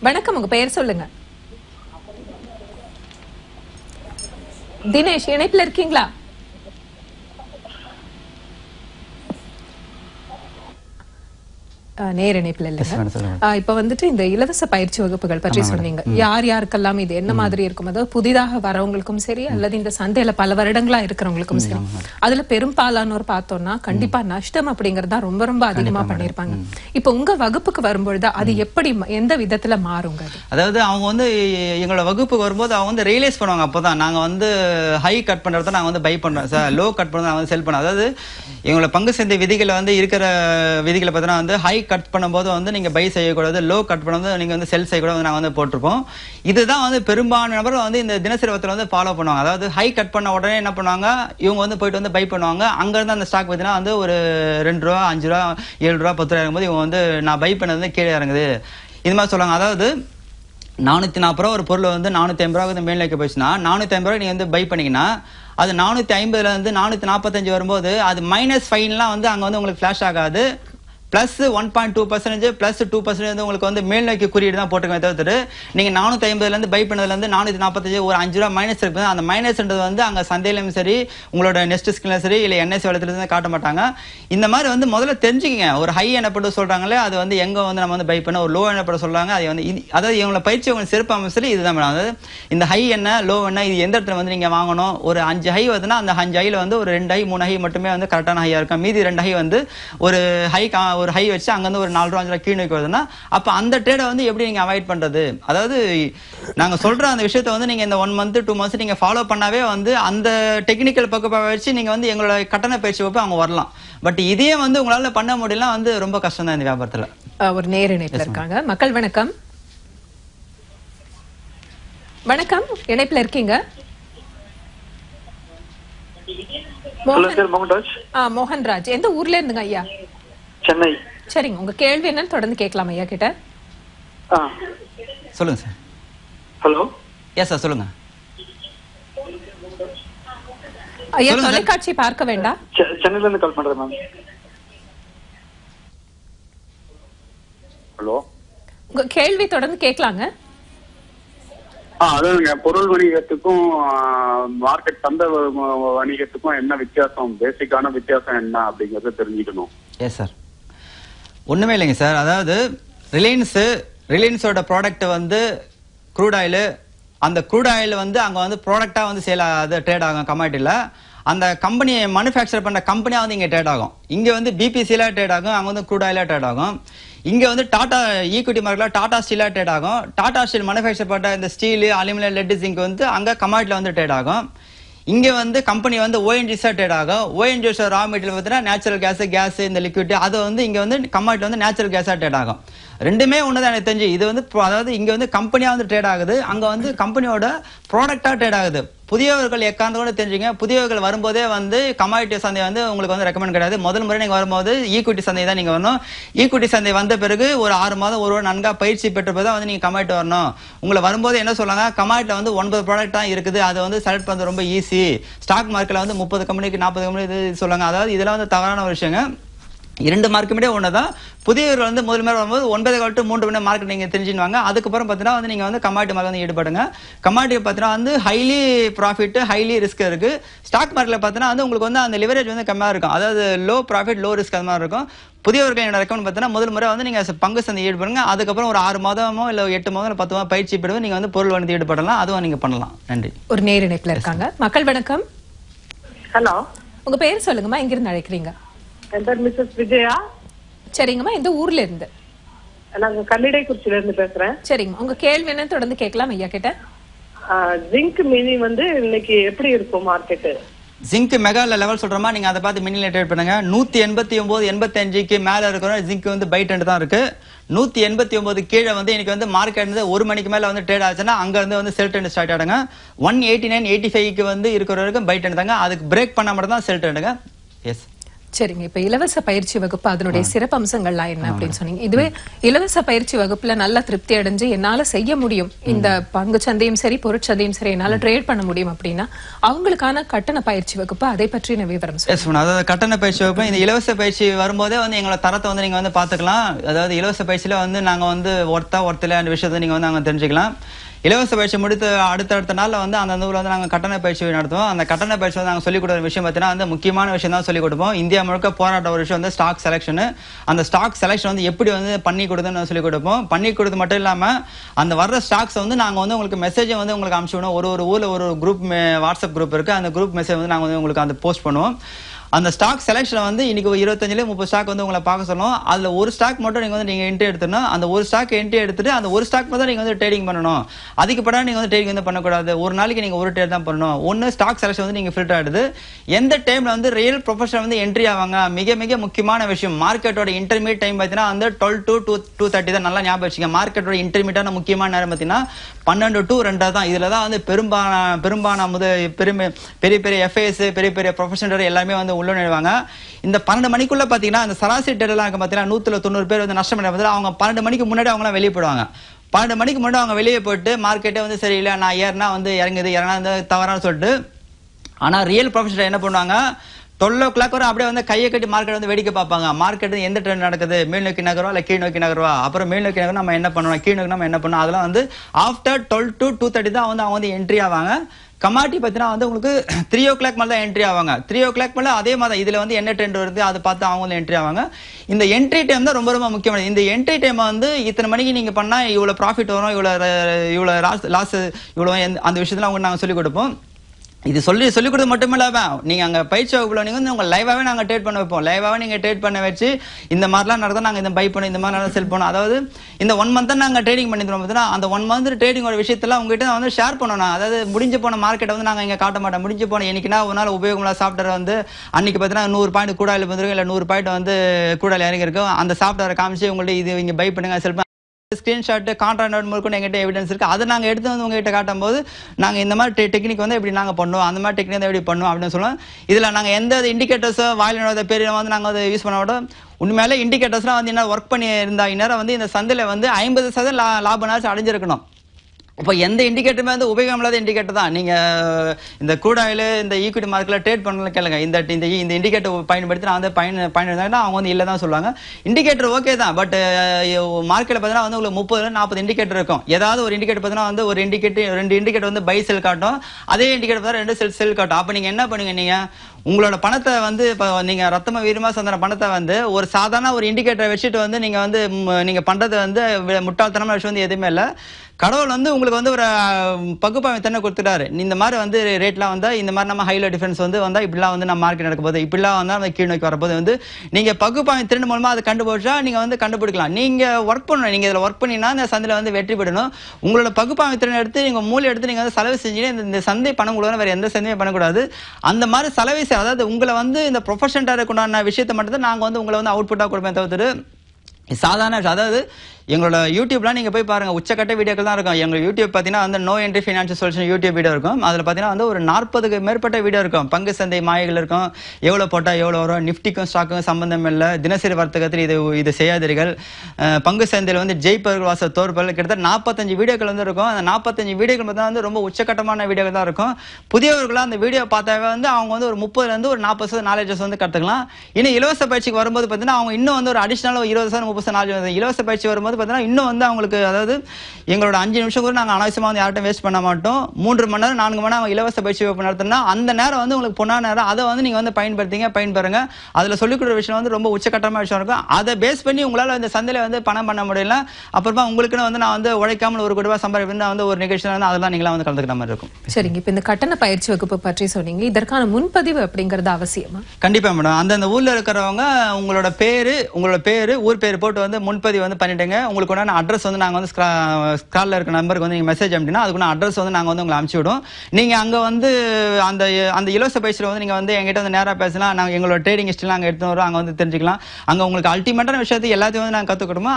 வணக்கம். உங்க பெயர் சொல்லுங்க. தினேஷ் இணைப்புல இருக்கீங்களா? நேர இணைப்புல இல்லைங்க. இப்ப வந்துட்டு இந்த இலவச பயிற்சி வகுப்புகள் பற்றி சொன்னீங்க. யார் யாருக்கெல்லாம் இது என்ன மாதிரி இருக்கும்? அதாவது புதிதாக வரவங்களுக்கும் சரி அல்லது இந்த சந்தையில பல வருடங்களா இருக்கிறவங்களுக்கும் சரி. அதுல பெரும்பாலானோர் பார்த்தோம்னா கண்டிப்பா நஷ்டம் அப்படிங்கறது ரொம்ப ரொம்ப அதிகமா பண்ணிருப்பாங்க இப்ப உங்க வகுப்புக்கு வரும்பொழுது அது எப்படி எந்த விதத்துல மாறுங்க அது? அதாவது அவங்க வந்து எங்களோட வகுப்புக்கு வரும்போது அவங்க வந்து ரியலைஸ் பண்ணுவாங்க அப்பதான். நாங்க வந்து ஹை கட் பண்றத நாங்க வந்து பை பண்றோம். லோ கட் பண்றத நாங்க வந்து செல் பண்ணோம் அதாவது எங்களோட பங்கு சந்தை விதிகளை வந்து இருக்கிற விதிகளை பார்த்தீங்கன்னா வந்து ஹை கட் பண்ணும்போது வந்து நீங்கள் பை செய்யக்கூடாது லோ கட் பண்ணும்போது நீங்கள் வந்து செல் செய்யக்கூடாது நாங்கள் வந்து போட்டிருப்போம். இதுதான் வந்து பெரும்பாலான நபர்கள் வந்து இந்த தினசரி வத்தில் வந்து ஃபாலோ பண்ணுவாங்க. அதாவது ஹை கட் பண்ண உடனே என்ன பண்ணுவாங்க? இவங்க வந்து போயிட்டு வந்து பை பண்ணுவாங்க. அங்கேருந்து அந்த ஸ்டாக் பார்த்தீங்கன்னா வந்து ஒரு ரெண்டு ரூபா அஞ்சு ரூபா ஏழு ரூபா பத்து ரூபா இருக்கும்போது இவங்க வந்து நான் பை பண்ணது வந்து கீழே இறங்குது. இது மாதிரி சொல்லுவாங்க. அதாவது நானூற்றி நாற்பது ரூபா ஒரு பொருள் வந்து நானூற்றி ஐம்பது ரூபா வந்து மேல் வைக்க போச்சுன்னா நானூற்றி ஐம்பது ரூபா நீங்கள் வந்து பை பண்ணிங்கன்னா அது நானூற்றி ஐம்பதுல இருந்து நானூற்றி நாற்பத்தஞ்சு வரும்போது அது மைனஸ் ஃபைன்லாம் வந்து அங்கே வந்து உங்களுக்கு ஃப்ளாஷ் ஆகாது. Plus one point two percentage plus two percentage உங்களுக்கு வந்து மேல் நோக்கி குறியீடு தான் போட்டுக்கவே தவிர்த்து நீங்கள் நானூற்றி ஐம்பதுலேருந்து பை பண்ணதுலேருந்து நானூற்றி நாற்பத்தஞ்சு ஒரு அஞ்சு ரூபா மைனஸ் இருக்குது அந்த மைனஸ்ன்றது வந்து அங்கே சந்தையிலும் சரி உங்களோட நெஸ்ட் ஸ்கில்லும் சரி இல்லை என்எஸ் வளத்துலேருந்து காட்ட மாட்டாங்க. இந்த மாதிரி வந்து முதல்ல தெரிஞ்சுக்கங்க. ஒரு ஹை எனப்பட்டு சொல்கிறாங்களே அது வந்து எங்கே வந்து நம்ம வந்து பை பண்ண ஒரு லோ எனப்பட சொல்கிறாங்க அது வந்து இது அதாவது இவங்களை பயிற்சி உங்களுக்கு சிறப்பு அமைச்சர் இதுதான் மேடம் அதாவது இந்த ஹை என்ன லோ என்ன இது எந்த இடத்துல வந்து நீங்கள் வாங்கணும்? ஒரு அஞ்சு ஹை வருதுன்னா அந்த அஞ்சு ஹையில் வந்து ஒரு ரெண்டு ஹை மூணு ஹை மட்டுமே வந்து கரெக்டான ஹையாக இருக்கும். மீதி ரெண்டு ஹை வந்து ஒரு ஹை ஒரு ஹை வச்சு அங்கேருந்து ஒரு நாலு ரூபா அஞ்சு ரூபா கீழ் நோக்கி வருதுன்னா அப்போ அந்த ட்ரேடை வந்து எப்படி நீங்கள் அவாய்ட் பண்ணுறது அதாவது நாங்கள் சொல்கிற அந்த விஷயத்தை வந்து நீங்கள் இந்த ஒன் மந்த் டூ மந்த்ஸ் நீங்கள் ஃபாலோ பண்ணாவே வந்து அந்த டெக்னிக்கல் பக்கம் வச்சு நீங்கள் வந்து எங்களோட கட்டண பயிற்சி வகுப்பு அவங்க வரலாம். பட் இதே வந்து உங்களால் பண்ண முடியலாம் வந்து ரொம்ப கஷ்டம் தான் இந்த வியாபாரத்தில். ஒரு நேர இணைப்புல இருக்காங்க. மக்கள் வணக்கம். வணக்கம். இணைப்புல இருக்கீங்க? மோகன் மோகன்ராஜ். எந்த ஊர்ல இருந்துங்க ஐயா? சென்னை. சரிங்க. உங்க கேள்வி என்னன்னு தொடர்ந்து கேட்கலாம் ஐயா கிட்ட. ஆ. சொல்லுங்கள் சார். ஹலோ? எஸ் சார் சொல்லுங்கள் ஐயா சொல்லுங்க. தொலைக்காட்சி பார்க்க வேண்டாம் சென்னையில இருந்து கால் பண்றேன் மேம் ஹலோ? உங்க கேள்வி தொடர்ந்து கேட்கலாங்க. ஆ அதாவதுங்க பொருள் வணிகத்துக்கும் மார்க்கெட் சந்தை வணிகத்துக்கும் என்ன வித்தியாசம்? பேசிக்கான வித்தியாசம் என்ன அப்படிங்கறத தெரிஞ்சுக்கணும். Yes sir. ஒன்றுமே இல்லைங்க சார். அதாவது ரிலையன்ஸு ரிலையன்ஸோட ப்ராடக்ட் வந்து க்ரூட் ஆயில் அந்த க்ரூட் ஆயில் வந்து அங்கே வந்து ப்ராடக்டாக வந்து சேல் ஆகாது ட்ரேட் ஆகும் கமாட்டியில் அந்த கம்பெனியை மேனுஃபேக்சர் பண்ண கம்பெனியாக வந்து இங்கே ட்ரேட் ஆகும். இங்கே வந்து பிபிசியில் ட்ரேட் ஆகும் அங்கே வந்து க்ரூட் ஆயிலாக ட்ரேட் ஆகும். இங்கே வந்து டாடா ஈக்விட்டி மார்க்கெட்டில் டாடா ஸ்டீலாக ட்ரேட் ஆகும். டாடா ஸ்டீல் மேனுஃபேக்சர் பண்ண இந்த ஸ்டீல் அலுமினியம் லெட் ஜிங்க் வந்து அங்கே கமாட்டியில் வந்து ட்ரேட் ஆகும். இங்க வந்து கம்பெனி வந்து ஓஎன்ஜிஸாக ட்ரேட் ஆகும் ஓஎன்ஜிஸ் ரா மெட்டீரியல் பார்த்தீங்கன்னா நேச்சுரல் கேஸ் கேஸ் இந்த லிக்விட் அது வந்து இங்க வந்து கமாடிட்டி வந்து நேச்சுரல் கேஸாக ட்ரேட் ஆகும். ரெண்டுமே ஒன்று தான் எனக்கு தெரிஞ்சு. இது வந்து அதாவது இங்க வந்து கம்பெனியா வந்து ட்ரேட் ஆகுது. அங்க வந்து கம்பெனியோட ப்ராடக்டா ட்ரேட் ஆகுது. புதியவர்கள் எக்காந்து கூட தெரிஞ்சுங்க. புதியவர்கள் வரும்போதே வந்து கமாடிட்டி சந்தை வந்து உங்களுக்கு வந்து ரெக்கமெண்ட் கிடையாது. முதல் முறை நீங்கள் வரும்போது ஈக்குவிட்டி சந்தை தான் நீங்கள் வரணும். ஈக்குவிட்டி சந்தை வந்த பிறகு ஒரு ஆறு மாதம் ஒரு நன்கா பயிற்சி பெற்ற பிறகு தான் வந்து நீங்கள் கமாடிட்டி வரணும். உங்களை வரும்போது என்ன சொல்றாங்க கமாடிட்டில வந்து ஒன்பது ப்ராடக்ட் தான் இருக்குது. அதை வந்து செலக்ட் பண்ணுறது ரொம்ப ஈஸி ஸ்டாக் மார்க்கெட்டில் வந்து முப்பது கம்பெனிக்கு நாற்பது கம்பெனி இது சொல்லுவாங்க. அதாவது இதெல்லாம் வந்து தவறான ஒரு விஷயங்க. இரண்டு மார்க்குமே ஒன்று தான் புதியவர்கள் வந்து முதல் முறை வரும்போது ஒன்பது கால் டு மூன்று மணி மார்க்கெட் நீங்கள் தெரிஞ்சுக்குவாங்க அதுக்கப்புறம் பார்த்தீங்கன்னா வந்து நீங்கள் வந்து கமாட்டி மார்க்கெட் வந்து ஈடுபடுங்க. கமாட்டி பார்த்தீங்கன்னா வந்து ஹைலி ப்ராஃபிட் ஹைலி ரிஸ்க் இருக்கு. ஸ்டாக் மார்க்கெட்டில் பார்த்தீங்கன்னா வந்து உங்களுக்கு வந்து அந்த லிவரேஜ் வந்து கம்மியாக இருக்கும். அதாவது லோ ப்ராஃபிட் லோ ரிஸ்க் அந்த மாதிரி இருக்கும். புதியவர்கள் என்னோட ரெக்கமெண்ட் பார்த்தீங்கன்னா முதல் முறை வந்து நீங்கள் பங்கு சந்தை ஈடுபடுங்க. அதுக்கப்புறம் ஒரு ஆறு மாதமோ இல்லை எட்டு மாதம் இல்லை பத்து மாதம் பயிற்சி பெறுவோம் நீங்கள் வந்து பொருள் வந்து ஈடுபடலாம். அதுவும் நீங்கள் பண்ணலாம். நன்றி. ஒரு நேர் இணைப்புல இருக்காங்க. மக்கள் வணக்கம். ஹலோ. உங்க பேர் சொல்லுங்கம்மா. எங்கிருந்து அழைக்கிறீங்க? என் பேர் மிஸ்ஸஸ் விஜயா. சரிங்கம்மா இந்த ஊர்ல இருந்து? நாங்க கல்லிடைக்குறிச்சியில இருந்து பேசுறேன். சரிங்கம்மா உங்க கேள்வி என்ன தொடர்ந்து கேட்கலாம் ஐயா கிட்ட. ஜிங்க் மினி வந்து இன்னைக்கு எப்படி இருக்கும் மார்க்கெட்டு ஜிங்க் மெகால லெவல் சொல்றோமா? நீங்க அதை பார்த்து மினில ட்ரேட் பண்ணுங்க. நூத்தி எண்பத்தி ஒன்பது எண்பத்தி அஞ்சுக்கு மேல இருக்கிற ஜிங்க் வந்து பைட் தான் இருக்கு. நூத்தி எண்பத்தி ஒன்பது கீழே வந்து இன்னைக்கு வந்து மார்க்கெட் வந்து ஒரு மணிக்கு மேல வந்து ட்ரேட் ஆச்சுன்னா அங்க இருந்து வந்து செல் ட்ரெண்ட் ஸ்டார்ட் ஆடுங்க ஒன் எயிட்டி நைன் எயிட்டி ஃபைவ்க்கு வந்து இருக்கிற வரைக்கும் பைட் தாங்க. அதுக்கு பிரேக் பண்ண மட்டும் தான் செல் ட்ரெண்டுங்க எஸ் சரிங்க. இப்ப இலவச பயிற்சி வகுப்பு அதனுடைய சிறப்பு அம்சங்கள்லாம் என்ன அப்படின்னு சொன்னீங்க. இதுவே இலவச பயிற்சி வகுப்புல நல்லா திருப்தி அடைஞ்சு என்னால செய்ய முடியும். இந்த பங்கு சந்தையும் சரி பொருட்சந்தையும் சரி என்னால ட்ரேட் பண்ண முடியும் அப்படின்னா அவங்களுக்கான கட்டண பயிற்சி வகுப்பு அதை பற்றின விவரம் அதாவது கட்டண பயிற்சி வகுப்பு இந்த இலவச பயிற்சி வரும்போதே வந்து எங்களோட தரத்தை வந்து நீங்க வந்து பாத்துக்கலாம் அதாவது இலவச பயிற்சியில வந்து நாங்க வந்து ஒர்த்தா ஒர்த்தில விஷயத்தை நீங்க வந்து அங்க தெரிஞ்சுக்கலாம். இலவச பயிற்சி முடித்து அடுத்தடுத்த நாள்ல வந்து அந்த ஊர்ல வந்து நாங்க கட்டண பயிற்சி நடத்துவோம். அந்த கட்டண பயிற்சி வந்து நாங்க சொல்லிக் கொடுக்குற விஷயம் பார்த்தீங்கன்னா வந்து முக்கியமான விஷயம் தான் சொல்லிக் கொடுப்போம். இந்தியா முழுக்க போராட்ட ஒரு விஷயம் வந்து ஸ்டாக் செலெக்ஷனு அந்த ஸ்டாக் செலெக்ஷன் வந்து எப்படி வந்து பண்ணி கொடுதுன்னு சொல்லிக் கொடுப்போம். பண்ணி கொடுத்து மட்டும் இல்லாம அந்த வர்ற ஸ்டாக்ஸ் வந்து நாங்க வந்து உங்களுக்கு மெசேஜை வந்து உங்களுக்கு அனுப்பிச்சு விடுவோம். ஒரு ஒரு ஊர்ல ஒரு குரூப் வாட்ஸ்அப் குரூப் இருக்கு. அந்த குரூப் மெசேஜ் வந்து நாங்க வந்து உங்களுக்கு அந்த போஸ்ட் பண்ணுவோம். அந்த ஸ்டாக் செலெக்ஷன் வந்து இன்னைக்கு இருபத்தஞ்சுல முப்பது ஸ்டாக் வந்து உங்களை பார்க்க சொல்லுவோம் அதுல ஒரு ஸ்டாக் மட்டும் நீங்க வந்து நீங்க என்ட்ரி எடுத்துடணும். அந்த ஒரு ஸ்டாக் என்ட்ரி எடுத்துட்டு அந்த ஒரு ஸ்டாக் மட்டும் நீங்க வந்து ட்ரேடிங் பண்ணணும். அதுக்கு படம் நீங்க வந்து ட்ரேடிங் வந்து பண்ணக்கூடாது. ஒரு நாளைக்கு நீங்க ஒரு ட்ரேட் தான் பண்ணணும். ஒன்னு ஸ்டாக் செலெக்ஷன் வந்து நீங்க ஃபில்டர் ஆயிடுது. எந்த டைம்ல வந்து ரியல் ப்ரொஃபஷனல் வந்து என்ட்ரி ஆவாங்க? மிக மிக முக்கியமான விஷயம். மார்க்கெட்டோட இன்டர்மீடியட் டைம் பார்த்தீங்கன்னா வந்து twelve to two two thirty தான் நல்லா ஞாபகம் வச்சுங்க மார்க்கெட்டோட இன்டர்மீடியட்டான முக்கியமான நேரம் பார்த்தீங்கன்னா பன்னெண்டு டு ரெண்டா தான். இதுல தான் வந்து பெரும்பான பெரும்பான முத பெருமை பெரிய பெரிய எஃப்ஐஎஸ் பெரிய பெரிய ப்ரொஃபஷனல் எல்லாமே வந்து உள்ள நுழைவாங்க. இந்த பன்னெண்டு மணிக்குள்ள பாத்தீங்கன்னா அந்த சராசரி டேட்டெல்லாம் இருக்கு பாத்தீங்கன்னா நூத்துல தொண்ணூறு பேர் வந்து நஷ்டம் அடைவது அவங்க பன்னெண்டு மணிக்கு முன்னாடி அவங்களாம் வெளியே போயிடுவாங்க. பன்னெண்டு மணிக்கு முன்னாடி அவங்க வெளியே போயிட்டு மார்க்கெட்டே வந்து சரியில்லை நான் ஏறினா வந்து இறங்குது இறங்கினா வந்து தவறான்னு சொல்லிட்டு ஆனா ரியல் ப்ரொஃபஷனல் என்ன பண்ணுவாங்க? டுவெல் ஓ கிளாக் வரை அப்படியே வந்து கையை கட்டி மார்க்கெட் வந்து வேடிக்கை பார்ப்பாங்க. மார்க்கெட் எந்த ட்ரெண்ட் நடக்குது? மேல் நோக்கி நகர்வா இல்லை கீழ் நோக்கி நகரவா? அப்புறம் மேல் நோக்கி நகரம் நம்ம என்ன பண்ணணும்? கீழ் நோக்கி நம்ம என்ன பண்ணணும்? அதெல்லாம் வந்து after twelve to two thirty தான் வந்து அவங்க வந்து என்ட்ரி ஆவாங்க. கமாட்டி பார்த்தீங்கன்னா வந்து உங்களுக்கு த்ரீ ஓ கிளாக் மேலே தான் என்ட்ரி ஆவாங்க. த்ரீ ஓ கிளாக் மேலே அதே மாதிரி இதில் வந்து என்ன ட்ரெண்ட் வருது அதை பார்த்து அவங்களும் என்ட்ரி ஆவாங்க. இந்த என்ட்ரி டைம் தான் ரொம்ப ரொம்ப முக்கியமானது இந்த என்ட்ரி டைம் வந்து இத்தனை மணிக்கு நீங்கள் பண்ணால் இவ்வளோ ப்ராஃபிட் வரும் இவ்வளோ இவ்வளோ லாஸ் லாஸ் இவ்வளோ அந்த விஷயத்தில் அவங்க நாங்கள் சொல்லிக் கொடுப்போம். இது சொல்லி சொல்லிக் கொடுத்து மட்டும் இல்லாம நீங்க அங்க பயிற்சி வகுப்புல நீங்க வந்து உங்க லைவாவே நாங்க ட்ரேட் பண்ண வைப்போம். லைவாவே நீங்க ட்ரேட் பண்ண வச்சு இந்த மாதிரிலாம் நடந்தா நாங்க இந்த பை பண்ணோம் இந்த மாதிரி செல் பண்ணோம் அதாவது இந்த ஒன் மந்த் நாங்க ட்ரேடிங் பண்ணி பார்த்தீங்கன்னா அந்த ஒன் மந்த் ட்ரேடிங்கோட விஷயத்தெல்லாம் உங்ககிட்ட வந்து ஷேர் பண்ணணும் அதாவது முடிஞ்சு போன மார்க்கெட்டை வந்து நாங்க இங்க காட்ட மாட்டோம். முடிஞ்சு போன என்னைக்குனா ஒரு நாள் உபயோகமில்லாத சாஃப்ட்வேர் வந்து அன்னைக்கு பார்த்தீங்கன்னா நூறு பாயிண்ட் கூடாயில் வந்துருக்கும் இல்ல நூறு பாயிண்ட் வந்து கூடாயில் இறங்கி இருக்கும் அந்த சாஃப்ட்வேரை காமிச்சு உங்கள்ட்ட இது இங்க பை பண்ணுங்க செல் ஸ்க்ரீன்ஷாட்டு கான்ட்ராக்ட் நோட் முழுக்க எங்கிட்ட எவிடன்ஸ் இருக்குது அதை நாங்கள் எடுத்து வந்து உங்ககிட்ட காட்டும்போது நாங்கள் இந்த மாதிரி டெக்னிக் வந்து எப்படி நாங்கள் பண்ணுவோம்? அந்த மாதிரி டெக்னிக் வந்து எப்படி பண்ணுவோம்? அப்படின்னு சொல்லுவோம். இதில் நாங்கள் எந்த இண்டிகேட்டர்ஸோ வாயிலோட பேர் வந்து நாங்கள் வந்து யூஸ் பண்ண விட உண்மையில இண்டிகேட்டர்ஸ்லாம் வந்து என்ன ஒர்க் பண்ணி இருந்தா இந்நேரம் வந்து இந்த சந்தையில் வந்து ஐம்பது சதவீதம் லா- லாப நாச்சு அடைஞ்சிருக்கணும். இப்போ எந்த இண்டிகேட்டருமே வந்து உபயோகம் இல்லாத இண்டிகேட்டர் தான். நீங்க இந்த crude oil இந்த ஈக்விட்டி மார்க்கெட்ல ட்ரேட் பண்ணல கேளுங்க. இந்த இந்த இந்த இண்டிகேட்டர் பயன்படுத்தி நான் வந்து பயன் பயன்படுத்தினா அவங்க வந்து இல்லை தான் சொல்லுவாங்க. இண்டிகேட்டர் ஓகே தான். பட் மார்க்கெட்ல பார்த்தீங்கன்னா வந்து உங்களுக்கு முப்பது நாற்பது இண்டிகேட்டர் இருக்கும். ஏதாவது ஒரு இண்டிகேட்டர் பார்த்தீங்கன்னா வந்து ஒரு இண்டிகேட்டர் ரெண்டு இண்டிகேட்டர் வந்து பை செல் காட்டும். அதே இண்டிகேட்டர் பார்த்தா ரெண்டு செல் செல் காட்டும். அப்போ நீங்க என்ன பண்ணுங்க நீங்க? உங்களோட பணத்தை வந்து இப்போ நீங்க ரத்தம வீரமா சந்தன பணத்தை வந்து ஒரு சாதாரண ஒரு இண்டிகேட்டரை வச்சுட்டு வந்து நீங்க வந்து நீங்கள் நீங்க பண்றது வந்து முட்டாள்தனமான விஷயம் வந்து எதுவுமே இல்லை. கடவுள் வந்து உங்களுக்கு வந்து ஒரு பகுப்பாய்வு தன்னை கொடுத்துட்டாரு. இந்த மாதிரி வந்து ரேட்லாம் வந்தால் இந்த மாதிரி நம்ம ஹைல டிஃபரன்ஸ் வந்து வந்தால் இப்படிலாம் வந்து நம்ம மார்க்கெட் நடக்க இப்படிலாம் வந்தால் நம்ம கீழ் நோக்கி வரும்போது வந்து நீங்கள் பகுப்பாய்வு திறன் மூலமாக அதை கண்டுபிடிச்சா நீங்கள் வந்து கண்டுபிடிக்கலாம். நீங்கள் ஒர்க் பண்ணணும். நீங்கள் இதில் ஒர்க் பண்ணினா இந்த சந்தையில் வந்து வெற்றி பெறணும். உங்களோட பகுப்பாய்வு திறன் எடுத்து நீங்கள் மூளை எடுத்து நீங்கள் வந்து செலவு செஞ்சீங்கன்னா இந்த- சந்தை பணம் கொடுக்கணும் வேறு எந்த சந்தையும் பண்ணக்கூடாது. அந்த மாதிரி செலவை அதாவது உங்களை வந்து இந்த ப்ரொஃபஷன்டாக இருக்கணும்னா விஷயத்தை மட்டும் தான் வந்து உங்களை வந்து அவுட்புட்டாக கொடுப்பேன் தவிர்த்து சாதாரண அதாவது எங்களோட யூடியூப்லாம் நீங்கள் போய் பாருங்கள் உச்சக்கட்ட வீடியோக்கள் தான் இருக்கும். எங்கள் யூடியூப் பார்த்தீங்கன்னா வந்து no entry financial solution YouTube video இருக்கும். அதில் பார்த்தீங்கன்னா வந்து ஒரு நாற்பதுக்கு மேற்பட்ட வீடியோ இருக்கும். பங்கு சந்தை மாயைகள் இருக்கும். எவ்வளோ போட்டால் எவ்வளோ வரும்? நிஃப்டிக்கும் ஸ்டாக்கும் சம்பந்தம் இல்லை. தினசரி வர்த்தகத்தில் இது இது செய்யாதீர்கள். பங்கு சந்தையில் வந்து ஜெயிப்பவர்கள் வாச தோற்பல் கிட்டத்தட்ட நாற்பத்தஞ்சு வீடியோக்கள் வந்து இருக்கும். அந்த நாற்பத்தஞ்சு வீடியோக்கள் பார்த்தா வந்து ரொம்ப உச்சக்கட்டமான வீடியோக்கள் தான் இருக்கும். புதியவர்களாக அந்த வீடியோ பார்த்தாவே வந்து அவங்க வந்து ஒரு முப்பதுலேருந்து ஒரு நாற்பது சதவீதம் நாலேஜஸ் வந்து கற்றுக்கலாம் இன்னும் இலவச பயிற்சிக்கு வரும்போது பார்த்தீங்கன்னா அவங்க இன்னும் வந்து ஒரு அடிஷ்னலாக இருபது சதவீதம் முப்பது நாலேஜ் இலவச பயிற்சி வரும்போது பார்த்தீங்கன்னா இன்னும் வந்து அவங்களுக்கு அதாவது எங்களோட அஞ்சு நிமிஷம் கூட நாங்கள் அனாவசியமாக வந்து யார்ட்டும் வேஸ்ட் பண்ண மாட்டோம். மூன்று மணி நேரம் நான்கு மணி நேரம் இலவச பயிற்சி வகுப்பு நடத்தினா அந்த நேரம் வந்து உங்களுக்கு பொண்ணான நேரம். அதை வந்து நீங்கள் வந்து பயன்படுத்திங்க பயன்பெறுங்க அதில் சொல்லிக் கொடுக்குற விஷயம் வந்து ரொம்ப உச்சக்கட்டமான விஷயம் இருக்கும். அதை பேஸ் பண்ணி உங்களால் இந்த சந்தையில் வந்து பணம் பண்ண முடியல. அப்புறமா உங்களுக்குன்னு வந்து நான் வந்து உழைக்காமல் ஒரு கோடி ரூபாய் சம்பாதிப்பேன் வந்து ஒரு நிகழ்ச்சியில் வந்து அதெல்லாம் நீங்களாம் வந்து கலந்துக்கிற மாதிரி இருக்கும். சரிங்க. இப்ப இந்த கட்டண பயிற்சி வகுப்பு பற்றி சொன்னீங்க. இதற்கான முன்பதிவு அப்படிங்கறது அவசியமா? கண்டிப்பா மேடம் அந்தந்த ஊர்ல இருக்கிறவங்க உங்களோட பேரு உங்களோட பேரு ஊர் பேர் போட்டு வந்து முன்பதிவு வந்து பண்ணிட்டுங்க. உங்களுக்கு உண்டான அட்ரஸ் வந்து நாங்கள் வந்து ஸ்க்ரால்ல இருக்க நம்பருக்கு வந்து நீங்கள் மெசேஜ் அப்படின்னா அதுக்குள்ள அட்ரஸ் வந்து நாங்கள் வந்து உங்களை அனுப்பிச்சு நீங்கள் அங்கே வந்து அந்த அந்த இலவச பயிற்சியில் வந்து நீங்கள் வந்து எங்கிட்ட வந்து நேராக பேசலாம். நாங்கள் எங்களோட ட்ரேடிங் ஹிஸ்ட்ரி நாங்கள் எடுத்து வரோம் அங்கே வந்து தெரிஞ்சுக்கலாம். அங்கே உங்களுக்கு அல்டிமேட்டான விஷயத்தை எல்லாத்தையும் வந்து நாங்கள் கத்துக்கிட்டோமா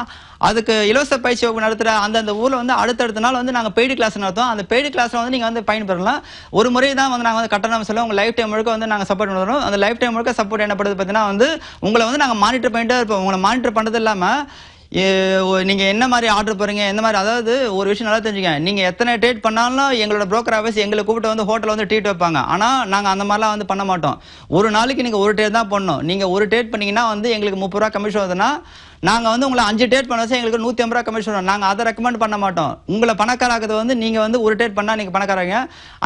அதுக்கு இலவச பயிற்சி வகுப்பு அந்த அந்தந்த ஊரில் வந்து அடுத்தடுத்த நாள் வந்து நாங்கள் பெய்டு கிளாஸ் நடத்துவோம். அந்த பெய்டு கிளாஸில் வந்து நீங்கள் வந்து பயன்பெறலாம். ஒரு முறை தான் வந்து நாங்கள் வந்து கட்டணம் சொல்லுவோம் உங்கள் லைஃப் டைம் முழுக்க வந்து நாங்கள் சப்போர்ட் பண்ணுறோம் அந்த லைஃப் டைம் முழுக்க சப்போர்ட் என்னப்படுது பார்த்தீங்கன்னா வந்து உங்களை வந்து நாங்கள் மானிட்டர் பண்ணிட்டே இருப்போம். உங்களை மானிட்டர் பண்ணுறது இல்லாமல் நீங்கள் என்ன மாதிரி ஆர்டர் போகிறீங்க எந்த மாதிரி அதாவது ஒரு விஷயம் நல்லா தெரிஞ்சுக்க நீங்கள் எத்தனை ட்ரேட் பண்ணாலும் எங்களோட ப்ரோக்கர் ஆஃபீஸ் எங்களை கூப்பிட்டு வந்து ஹோட்டலில் வந்து ட்ரீட் வைப்பாங்க. ஆனால் நாங்கள் அந்த மாதிரிலாம் வந்து பண்ண மாட்டோம். ஒரு நாளைக்கு நீங்கள் ஒரு ட்ரேட் தான் பண்ணணும் நீங்கள் ஒரு ட்ரேட் பண்ணீங்கன்னா வந்து எங்களுக்கு முப்பது ரூபா கமிஷன் வருதுன்னா நாங்கள் வந்து உங்களை அஞ்சு டேட் பண்ண எங்களுக்கு நூற்றி ஐம்பது ரூபா கமிஷன் நாங்கள் அதை ரெக்கமெண்ட் பண்ண மாட்டோம். உங்களை பணக்காராக்குறது வந்து நீங்கள் வந்து ஒரு டேட் பண்ணால் நீங்கள் பணக்காராங்க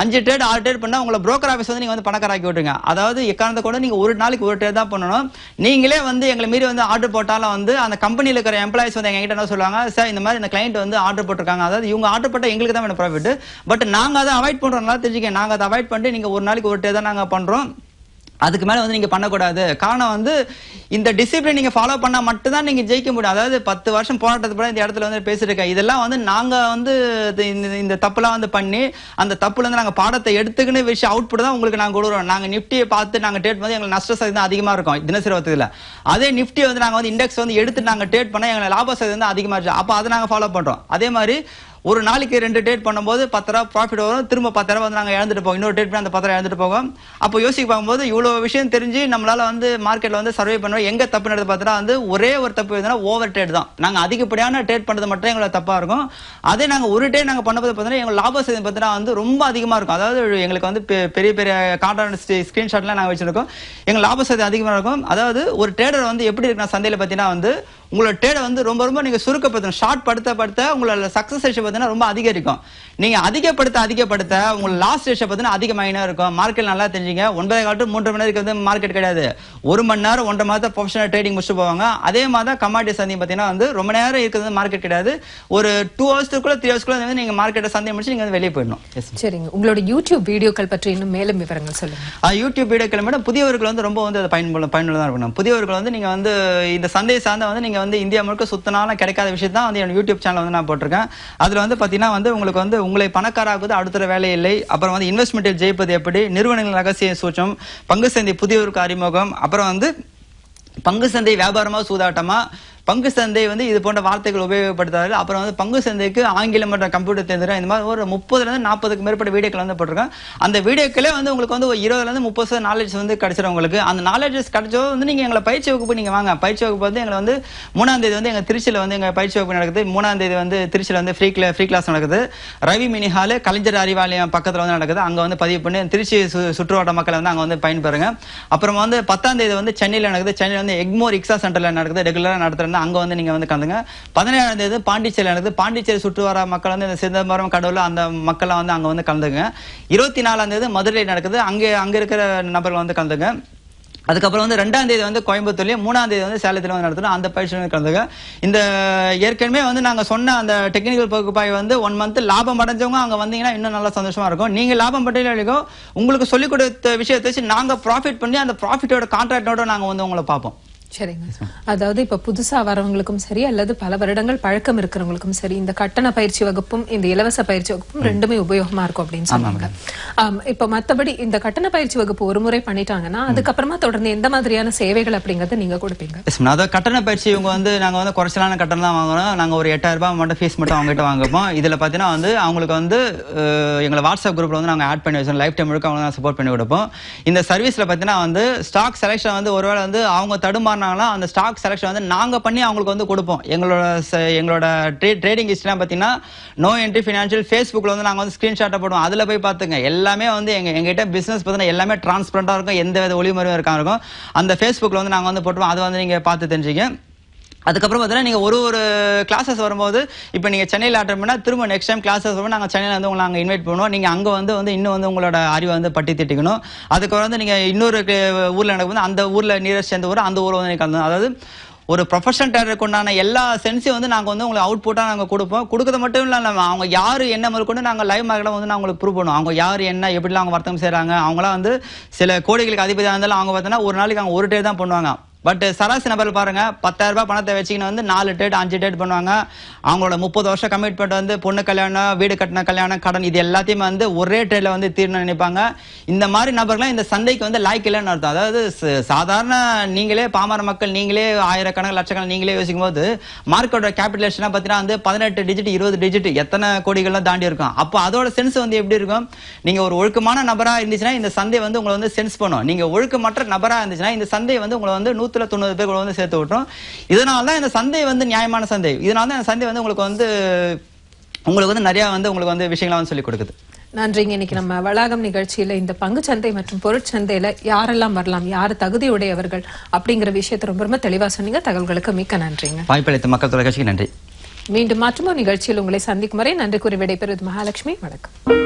அஞ்சு டேட் ஆறு டேட் பண்ணால் உங்களை புரோக்கர் ஆஃபீஸ் வந்து நீங்கள் வந்து பணக்காராக்கி விட்டுருங்க. அதாவது எக்காரணத்தை கூட நீங்கள் ஒரு நாளைக்கு ஒரு டேட் தான் பண்ணணும். நீங்களே வந்து எங்களை மீறி வந்து ஆர்டர் போட்டாலும் வந்து அந்த கம்பெனியில் இருக்கிற எம்ப்ளாயிஸ் வந்து எங்ககிட்ட என்ன சொல்லுவாங்க சார் இந்த மாதிரி இந்த கிளைண்ட் வந்து ஆர்டர் போட்டிருக்காங்க. அதாவது இவங்க ஆர்டர் போட்டால் எங்களுக்கு தான் வேணும் ப்ராஃபிட் பட் நாங்கள் அதை அவாய்ட் பண்றோம்னால தெரிஞ்சுக்க நாங்கள் அதை அவாய்ட் பண்ணிட்டு நீங்கள் ஒரு நாளைக்கு ஒரு டே தான் நாங்கள் பண்ணுறோம் அதுக்கு மேலே வந்து நீங்கள் பண்ணக்கூடாது. காரணம் வந்து இந்த டிசிப்ளின் நீங்கள் ஃபாலோ பண்ணால் மட்டும்தான் நீங்கள் ஜெயிக்க முடியும். அதாவது பத்து வருஷம் போராட்டத்துக்கு கூட இந்த இடத்துல வந்து பேசியிருக்கேன் இதெல்லாம் வந்து நாங்கள் வந்து இது- இந்த- இந்த தப்புலாம் வந்து பண்ணி அந்த தப்புலேருந்து நாங்கள் பாடத்தை எடுத்துக்கின்னு விஷயம் அவுட்புட் தான் உங்களுக்கு நாங்கள் கொடுக்குறோம். நாங்கள் நிஃப்டியை பார்த்து நாங்கள் டேட் பண்ணி எங்களுக்கு நஷ்ட சதவீதம் அதிகமாக இருக்கும். தினசரி வத்ததில் அதே நிஃப்டியை வந்து நாங்கள் வந்து இண்டெக்ஸ் வந்து எடுத்து நாங்கள் டேட் பண்ணால் எங்களை லாப சதவீதம் வந்து அதிகமாக இருக்குது அப்போ அதை நாங்கள் ஃபாலோ பண்ணுறோம் அதே மாதிரி ஒரு நாளைக்கு ரெண்டு டேட் பண்ணும்போது பத்து ரூபா ப்ராஃபிட் வரும். திரும்ப பத்து ரூபா வந்து நாங்கள் இழந்துட்டு போவோம். இன்னொரு டேட் பண்ணி அந்த பத்து ரூபா இழந்துட்டு போகும். அப்போ யோசிக்க பார்க்கும்போது இவ்வளோ விஷயம் தெரிஞ்சு நம்மளால் வந்து மார்க்கெட்டில் வந்து சர்வே பண்ணுவோம். எங்கே தப்பு நடந்து பார்த்தா வந்து ஒரே ஒரு தப்பு எதுனா ஓவர் ட்ரேட் தான். நாங்கள் அதிகப்படியான ட்ரேட் பண்ணுறது மட்டும் எங்களோட தப்பாக இருக்கும். அதே நாங்கள் ஒரு டே நாங்கள் பண்ணும்போது பார்த்தீங்கன்னா எங்கள் லாப சதவீதம் பார்த்தீங்கன்னா வந்து ரொம்ப அதிகமாக இருக்கும். அதாவது எங்களுக்கு வந்து பெ- பெரிய பெரிய கார்டன் ஸ்க்ரீன்ஷாட்லாம் நாங்கள் வச்சுருக்கோம். எங்கள் லாபம் சதவீதம் அதிகமாக இருக்கும். அதாவது ஒரு ட்ரேடர் வந்து எப்படி இருக்குன்னா சந்தையில் பார்த்தீங்கன்னா வந்து உங்களோட ட்ரேடை வந்து ரொம்ப ரொம்ப நீங்கள் சுருக்கப்படுத்தணும். ஷார்ட் படுத்த படுத்த உங்களோட சக்ஸஸ் ரேஷன் பார்த்தீங்கன்னா ரொம்ப அதிகரிக்கும். நீங்க அதிகப்படுத்த அதிகப்படுத்த உங்களோட லாஸ்ட் ரேஷியோ பார்த்தீங்கன்னா அதிகமாயினா இருக்கும். மார்க்கெட் நல்லா தெரிஞ்சுங்க. ஒன்பதே காட்டு மூன்று மணி நேரத்துக்கு வந்து மார்க்கெட் கிடையாது. ஒரு மணி நேரம் ஒன்றரை மாதம் ப்ரொஃபஷனல் ட்ரேடிங் முடிச்சுட்டு போவாங்க. அதே மாதிரி தான் கமாடிட்டி சந்தை பார்த்தீங்கன்னா வந்து ரொம்ப நேரம் இருக்கிறது மார்க்கெட் கிடையாது. ஒரு டூ ஹவர்ஸ்க்குள்ள த்ரீ ஹவர்ஸ்க்குள்ள வந்து நீங்க மார்க்கெட்டை சந்தை முடிச்சு நீங்க வந்து வெளியே போயிடணும். சரிங்க. உங்களோட யூடியூப் வீடியோக்கள் பற்றி இன்னும் மேலும் விவரங்கள் சொல்லுங்க. யூடியூப் வீடியோக்கள் மேடம் புதியவர்கள் வந்து ரொம்ப வந்து பயனுள்ள பயனுள்ளதாக இருக்கணும். புதியவர்கள் வந்து நீங்க வந்து இந்த சந்தையை சார்ந்த வந்து நீங்க வந்து இந்தியா முழுக்க சுத்தனால கிடைக்காத விஷயம் தான் வந்து என்னோட யூடியூப் சேனல் வந்து நான் போட்டிருக்கேன். அதுல வந்து பாத்தீங்கன்னா வந்து உங்களுக்கு வந்து உங்களை பணக்காராக்குவது அடுத்த வேலை இல்லை. அப்புறம் வந்து இன்வெஸ்ட்மெண்ட்டில் ஜெயிப்பது எப்படி? நிறுவனங்களின் ரகசிய சூச்சம் பங்கு சந்தை புதியவருக்கு அறிமுகம். அப்புறம் வந்து பங்கு சந்தை வியாபாரமா சூதாட்டமா? பங்கு சந்தை வந்து இது போன்ற வார்த்தைகள் உபயோகப்படுத்தாரு அப்புறம் வந்து பங்கு சந்தைக்கு ஆங்கிலம் மற்றும் கம்ப்யூட்டர் தெரிஞ்சிடும் இந்த மாதிரி ஒரு முப்பதுலேருந்து நாற்பதுக்கு மேற்பட்ட வீடியோக்கள் வந்து போட்டிருக்கேன் அந்த வீடியோக்களே வந்து உங்களுக்கு வந்து ஒரு இருபதுலேருந்து முப்பது சதவீதம் நாலேஜ் வந்து கிடைச்சிடும் உங்களுக்கு அந்த நாலேஜஸ் கிடைச்சோ வந்து நீங்கள் எங்களை பயிற்சி வகுப்பு நீங்கள் வாங்க. பயிற்சி வகுப்பு வந்து எங்களை வந்து மூணாம் தேதி வந்து எங்கள் திருச்சியில் வந்து எங்கள் பயிற்சி வகுப்பு நடக்குது. மூணாம் தேதி வந்து திருச்சியில் வந்து ஃப்ரீ கிளா ஃப்ரீ கிளாஸ் நடக்குது. ரவி மினி ஹால் கலைஞர் அறிவாலயம் பக்கத்தில் வந்து நடக்குது. அங்கே வந்து பதிவு பண்ணி திருச்சி சு- சுற்றுவட்ட மக்கள் வந்து அங்கே வந்து பயன்பெறுங்க. அப்புறமா வந்து பத்தாம் தேதி வந்து சென்னையில் நடக்குது. சென்னையில் வந்து எக்மோர் இக்ஸா சென்டரில் நடக்குது. ரெகுலராக ரெகுலரா நடத்துறது அங்க வந்து நீங்க வந்து கலந்துங்க. பதினேழாம் தேதி பாண்டிச்சேரி நடக்குது பாண்டிச்சேரி சுற்று வர மக்கள் வந்து இந்த சிதம்பரம் கடவுள் அந்த மக்கள்லாம் வந்து அங்க வந்து கலந்துங்க. இருபத்தி நாலாம் தேதி மதுரையில் நடக்குது. அங்கே அங்க இருக்கிற நபர்கள் வந்து கலந்துங்க. அதுக்கப்புறம் வந்து ரெண்டாம் தேதி வந்து கோயம்புத்தூர்லயும் மூணாம் தேதி வந்து சேலத்துல வந்து நடத்தணும் அந்த பயிற்சி வந்து கலந்துங்க. இந்த ஏற்கனவே வந்து நாங்க சொன்ன அந்த டெக்னிக்கல் பகுப்பாய் வந்து ஒன் மந்த் லாபம் அடைஞ்சவங்க அங்க வந்தீங்கன்னா இன்னும் நல்லா சந்தோஷமா இருக்கும். நீங்க லாபம் பட்டியலும் உங்களுக்கு சொல்லிக் கொடுத்த விஷயத்தை வச்சு நாங்க ப்ராஃபிட் பண்ணி அந்த ப்ராஃபிட்டோட கான்ட்ராக்டோட நாங்க வந்து உங்களை பார்ப்போம். சரிங்க. அதாவது இப்ப புதுசா வரவங்களுக்கும் சரி அல்லது பல வருடங்கள் பழக்கம் இருக்கிறவங்களுக்கும் சரி இந்த கட்டண பயிற்சி வகுப்பும் இந்த இலவச பயிற்சி வகுப்பும் ரெண்டுமே உபயோகமா இருக்கும் அப்படின்னு சொன்னாங்க. இப்ப மத்தபடி இந்த கட்டண பயிற்சி வகுப்பு ஒரு முறை பண்ணிட்டாங்கன்னா அதுக்கப்புறமா தொடர்ந்து எந்த மாதிரியான சேவைகள் அப்படிங்கறத நீங்க கொடுப்பீங்க? அதாவது கட்டண பயிற்சி இவங்க வந்து நாங்க வந்து குறைச்சலான கட்டணம் தான் வாங்குறோம். நாங்க ஒரு எட்டாயிரம் ரூபாய் மட்டும் ஃபீஸ் மட்டும் அவங்க கிட்ட வாங்குப்போம் இதுல பாத்தீங்கன்னா வந்து அவங்களுக்கு வந்து எங்களை வாட்ஸ்அப் குரூப்ல வந்து நாங்க ஆட் பண்ணி வச்சோம் லைஃப் டைம் முழுக்க அவங்க சப்போர்ட் பண்ணி கொடுப்போம். இந்த சர்வீஸ்ல பாத்தீங்கன்னா வந்து ஸ்டாக் செலெக்ஷன் வந்து ஒருவேளை வந்து அவங்க பண்ணாங்களோ அந்த ஸ்டாக் செலெக்ஷன் வந்து நாங்கள் பண்ணி அவங்களுக்கு வந்து கொடுப்போம். எங்களோட எங்களோட ட்ரே ட்ரேடிங் ஹிஸ்ட்ரிலாம் பார்த்தீங்கன்னா நோ என்ட்ரி ஃபினான்ஷியல் ஃபேஸ்புக்கில் வந்து நாங்கள் வந்து ஸ்க்ரீன்ஷாட்டை போடுவோம். அதில் போய் பார்த்துங்க. எல்லாமே வந்து எங்கள் எங்ககிட்ட பிஸ்னஸ் பார்த்தீங்கன்னா எல்லாமே டிரான்ஸ்பரண்டா இருக்கும். எந்த வித ஒளிமுறையும் இருக்காங்க இருக்கும். அந்த ஃபேஸ்புக்கில் வந்து நாங்கள் வந்து போட்டுருவோம். அதை வந்து நீங்கள் பார்த்து தெரிஞ்சுங்க அதுக்கப்புறம் பார்த்தீங்கன்னா நீங்கள் ஒரு ஒரு கிளாஸஸ் வரும்போது இப்போ நீங்கள் சென்னையில் அட்டன் பண்ணால் திரும்ப நெக்ஸ்ட் டைம் கிளாஸஸ் வரும்போது நாங்கள் சென்னையில் வந்து உங்களை அங்கே இன்வைட் பண்ணுவோம். நீங்கள் அங்கே வந்து வந்து இன்னும் வந்து உங்களோட அறிவை வந்து பட்டி திட்டிக்கணும். அதுக்கப்புறம் வந்து நீங்கள் இன்னொரு ஊரில் நடக்கும்போது அந்த ஊரில் நீரஸ்ட் சேர்ந்த ஊர் அந்த ஊரை வந்து நீங்கள் கலந்து அதாவது ஒரு ப்ரொஃபஷனல் டேரருக்கு உண்டான எல்லா சென்ஸையும் வந்து நாங்கள் வந்து உங்களுக்கு அவுட்புட்டாக நாங்கள் கொடுப்போம். கொடுக்கறது மட்டும் இல்லாமல் அவங்க யார் என்ன முதற்கொண்டு நாங்கள் லைவ் மார்க்கெட்டில் வந்து நான் உங்களுக்கு ப்ரூவ் பண்ணுவோம். அவங்க யார் என்ன எப்படிலாம் அவங்க வர்த்தகம் செய்கிறாங்க அவங்களாம் வந்து சில கோடிகளுக்கு அதிபதியாக இருந்தாலும் அவங்க பார்த்தோன்னா ஒரு நாளைக்கு அவங்க ஒரு டே தான் பண்ணுவாங்க. பட் சராசரி நபர் பாருங்க பத்தாயிரம் ரூபாய் பணத்தை வச்சுக்கின்னு வந்து நாலு டேட் அஞ்சு டேட் பண்ணுவாங்க. அவங்களோட முப்பது வருஷம் கமிட்மெண்ட் வந்து பொண்ணு கல்யாணம் வீடு கட்டின கல்யாணம் கடன் இது எல்லாத்தையுமே வந்து ஒரே டேட்ல வந்து தீர்ணும் நினைப்பாங்க. இந்த மாதிரி நபர்கள்லாம் இந்த சந்தைக்கு வந்து லாய்க்கு இல்லைன்னு அர்த்தம். அதாவது சாதாரண நீங்களே பாமர மக்கள் நீங்களே ஆயிரக்கணக்கு லட்சக்கணக்கு நீங்களே யோசிக்கும் போது மார்க்கெட்டோட கேபிட்டலேஷன் பார்த்தீங்கன்னா வந்து பதினெட்டு டிஜிட் இருபது டிஜிட் எத்தனை கோடிகள்லாம் தாண்டி இருக்கும். அப்போ அதோட சென்ஸ் வந்து எப்படி இருக்கும்? நீங்க ஒரு ஒழுக்கமான நபரா இருந்துச்சுன்னா இந்த சந்தை வந்து உங்களை வந்து சென்ஸ் பண்ணும். நீங்க ஒழுக்கமற்ற நபரா இருந்துச்சுன்னா இந்த சந்தை வந்து உங்களை வந்து நூத்துல தொண்ணூறு பேர் வந்து சேர்த்து விட்டுரும் இதனால தான் இந்த சந்தை வந்து நியாயமான சந்தை. இதனால தான் இந்த சந்தை வந்து உங்களுக்கு வந்து உங்களுக்கு வந்து நிறைய வந்து உங்களுக்கு வந்து விஷயங்களை வந்து சொல்லி கொடுக்குது. நன்றிங்க. இன்னைக்கு நம்ம வளாகம் நிகழ்ச்சியில இந்த பங்குச்சந்தை மற்றும் பொருட்சந்தையில யாரெல்லாம் வரலாம் யார் தகுதியுடையவர்கள் அப்படிங்கிற விஷயத்தை ரொம்ப ரொம்ப தெளிவா சொன்னீங்க. தகவல்களுக்கு மிக்க நன்றிங்க. வாய்ப்பளித்த மக்கள் தொலைக்காட்சிக்கு நன்றி. மீண்டும் மற்றொரு நிகழ்ச்சியில் உங்களை சந்திக்கும் வரை நன்றி கூறி விடைபெறுவது மகாலட்சுமி. வணக்கம்.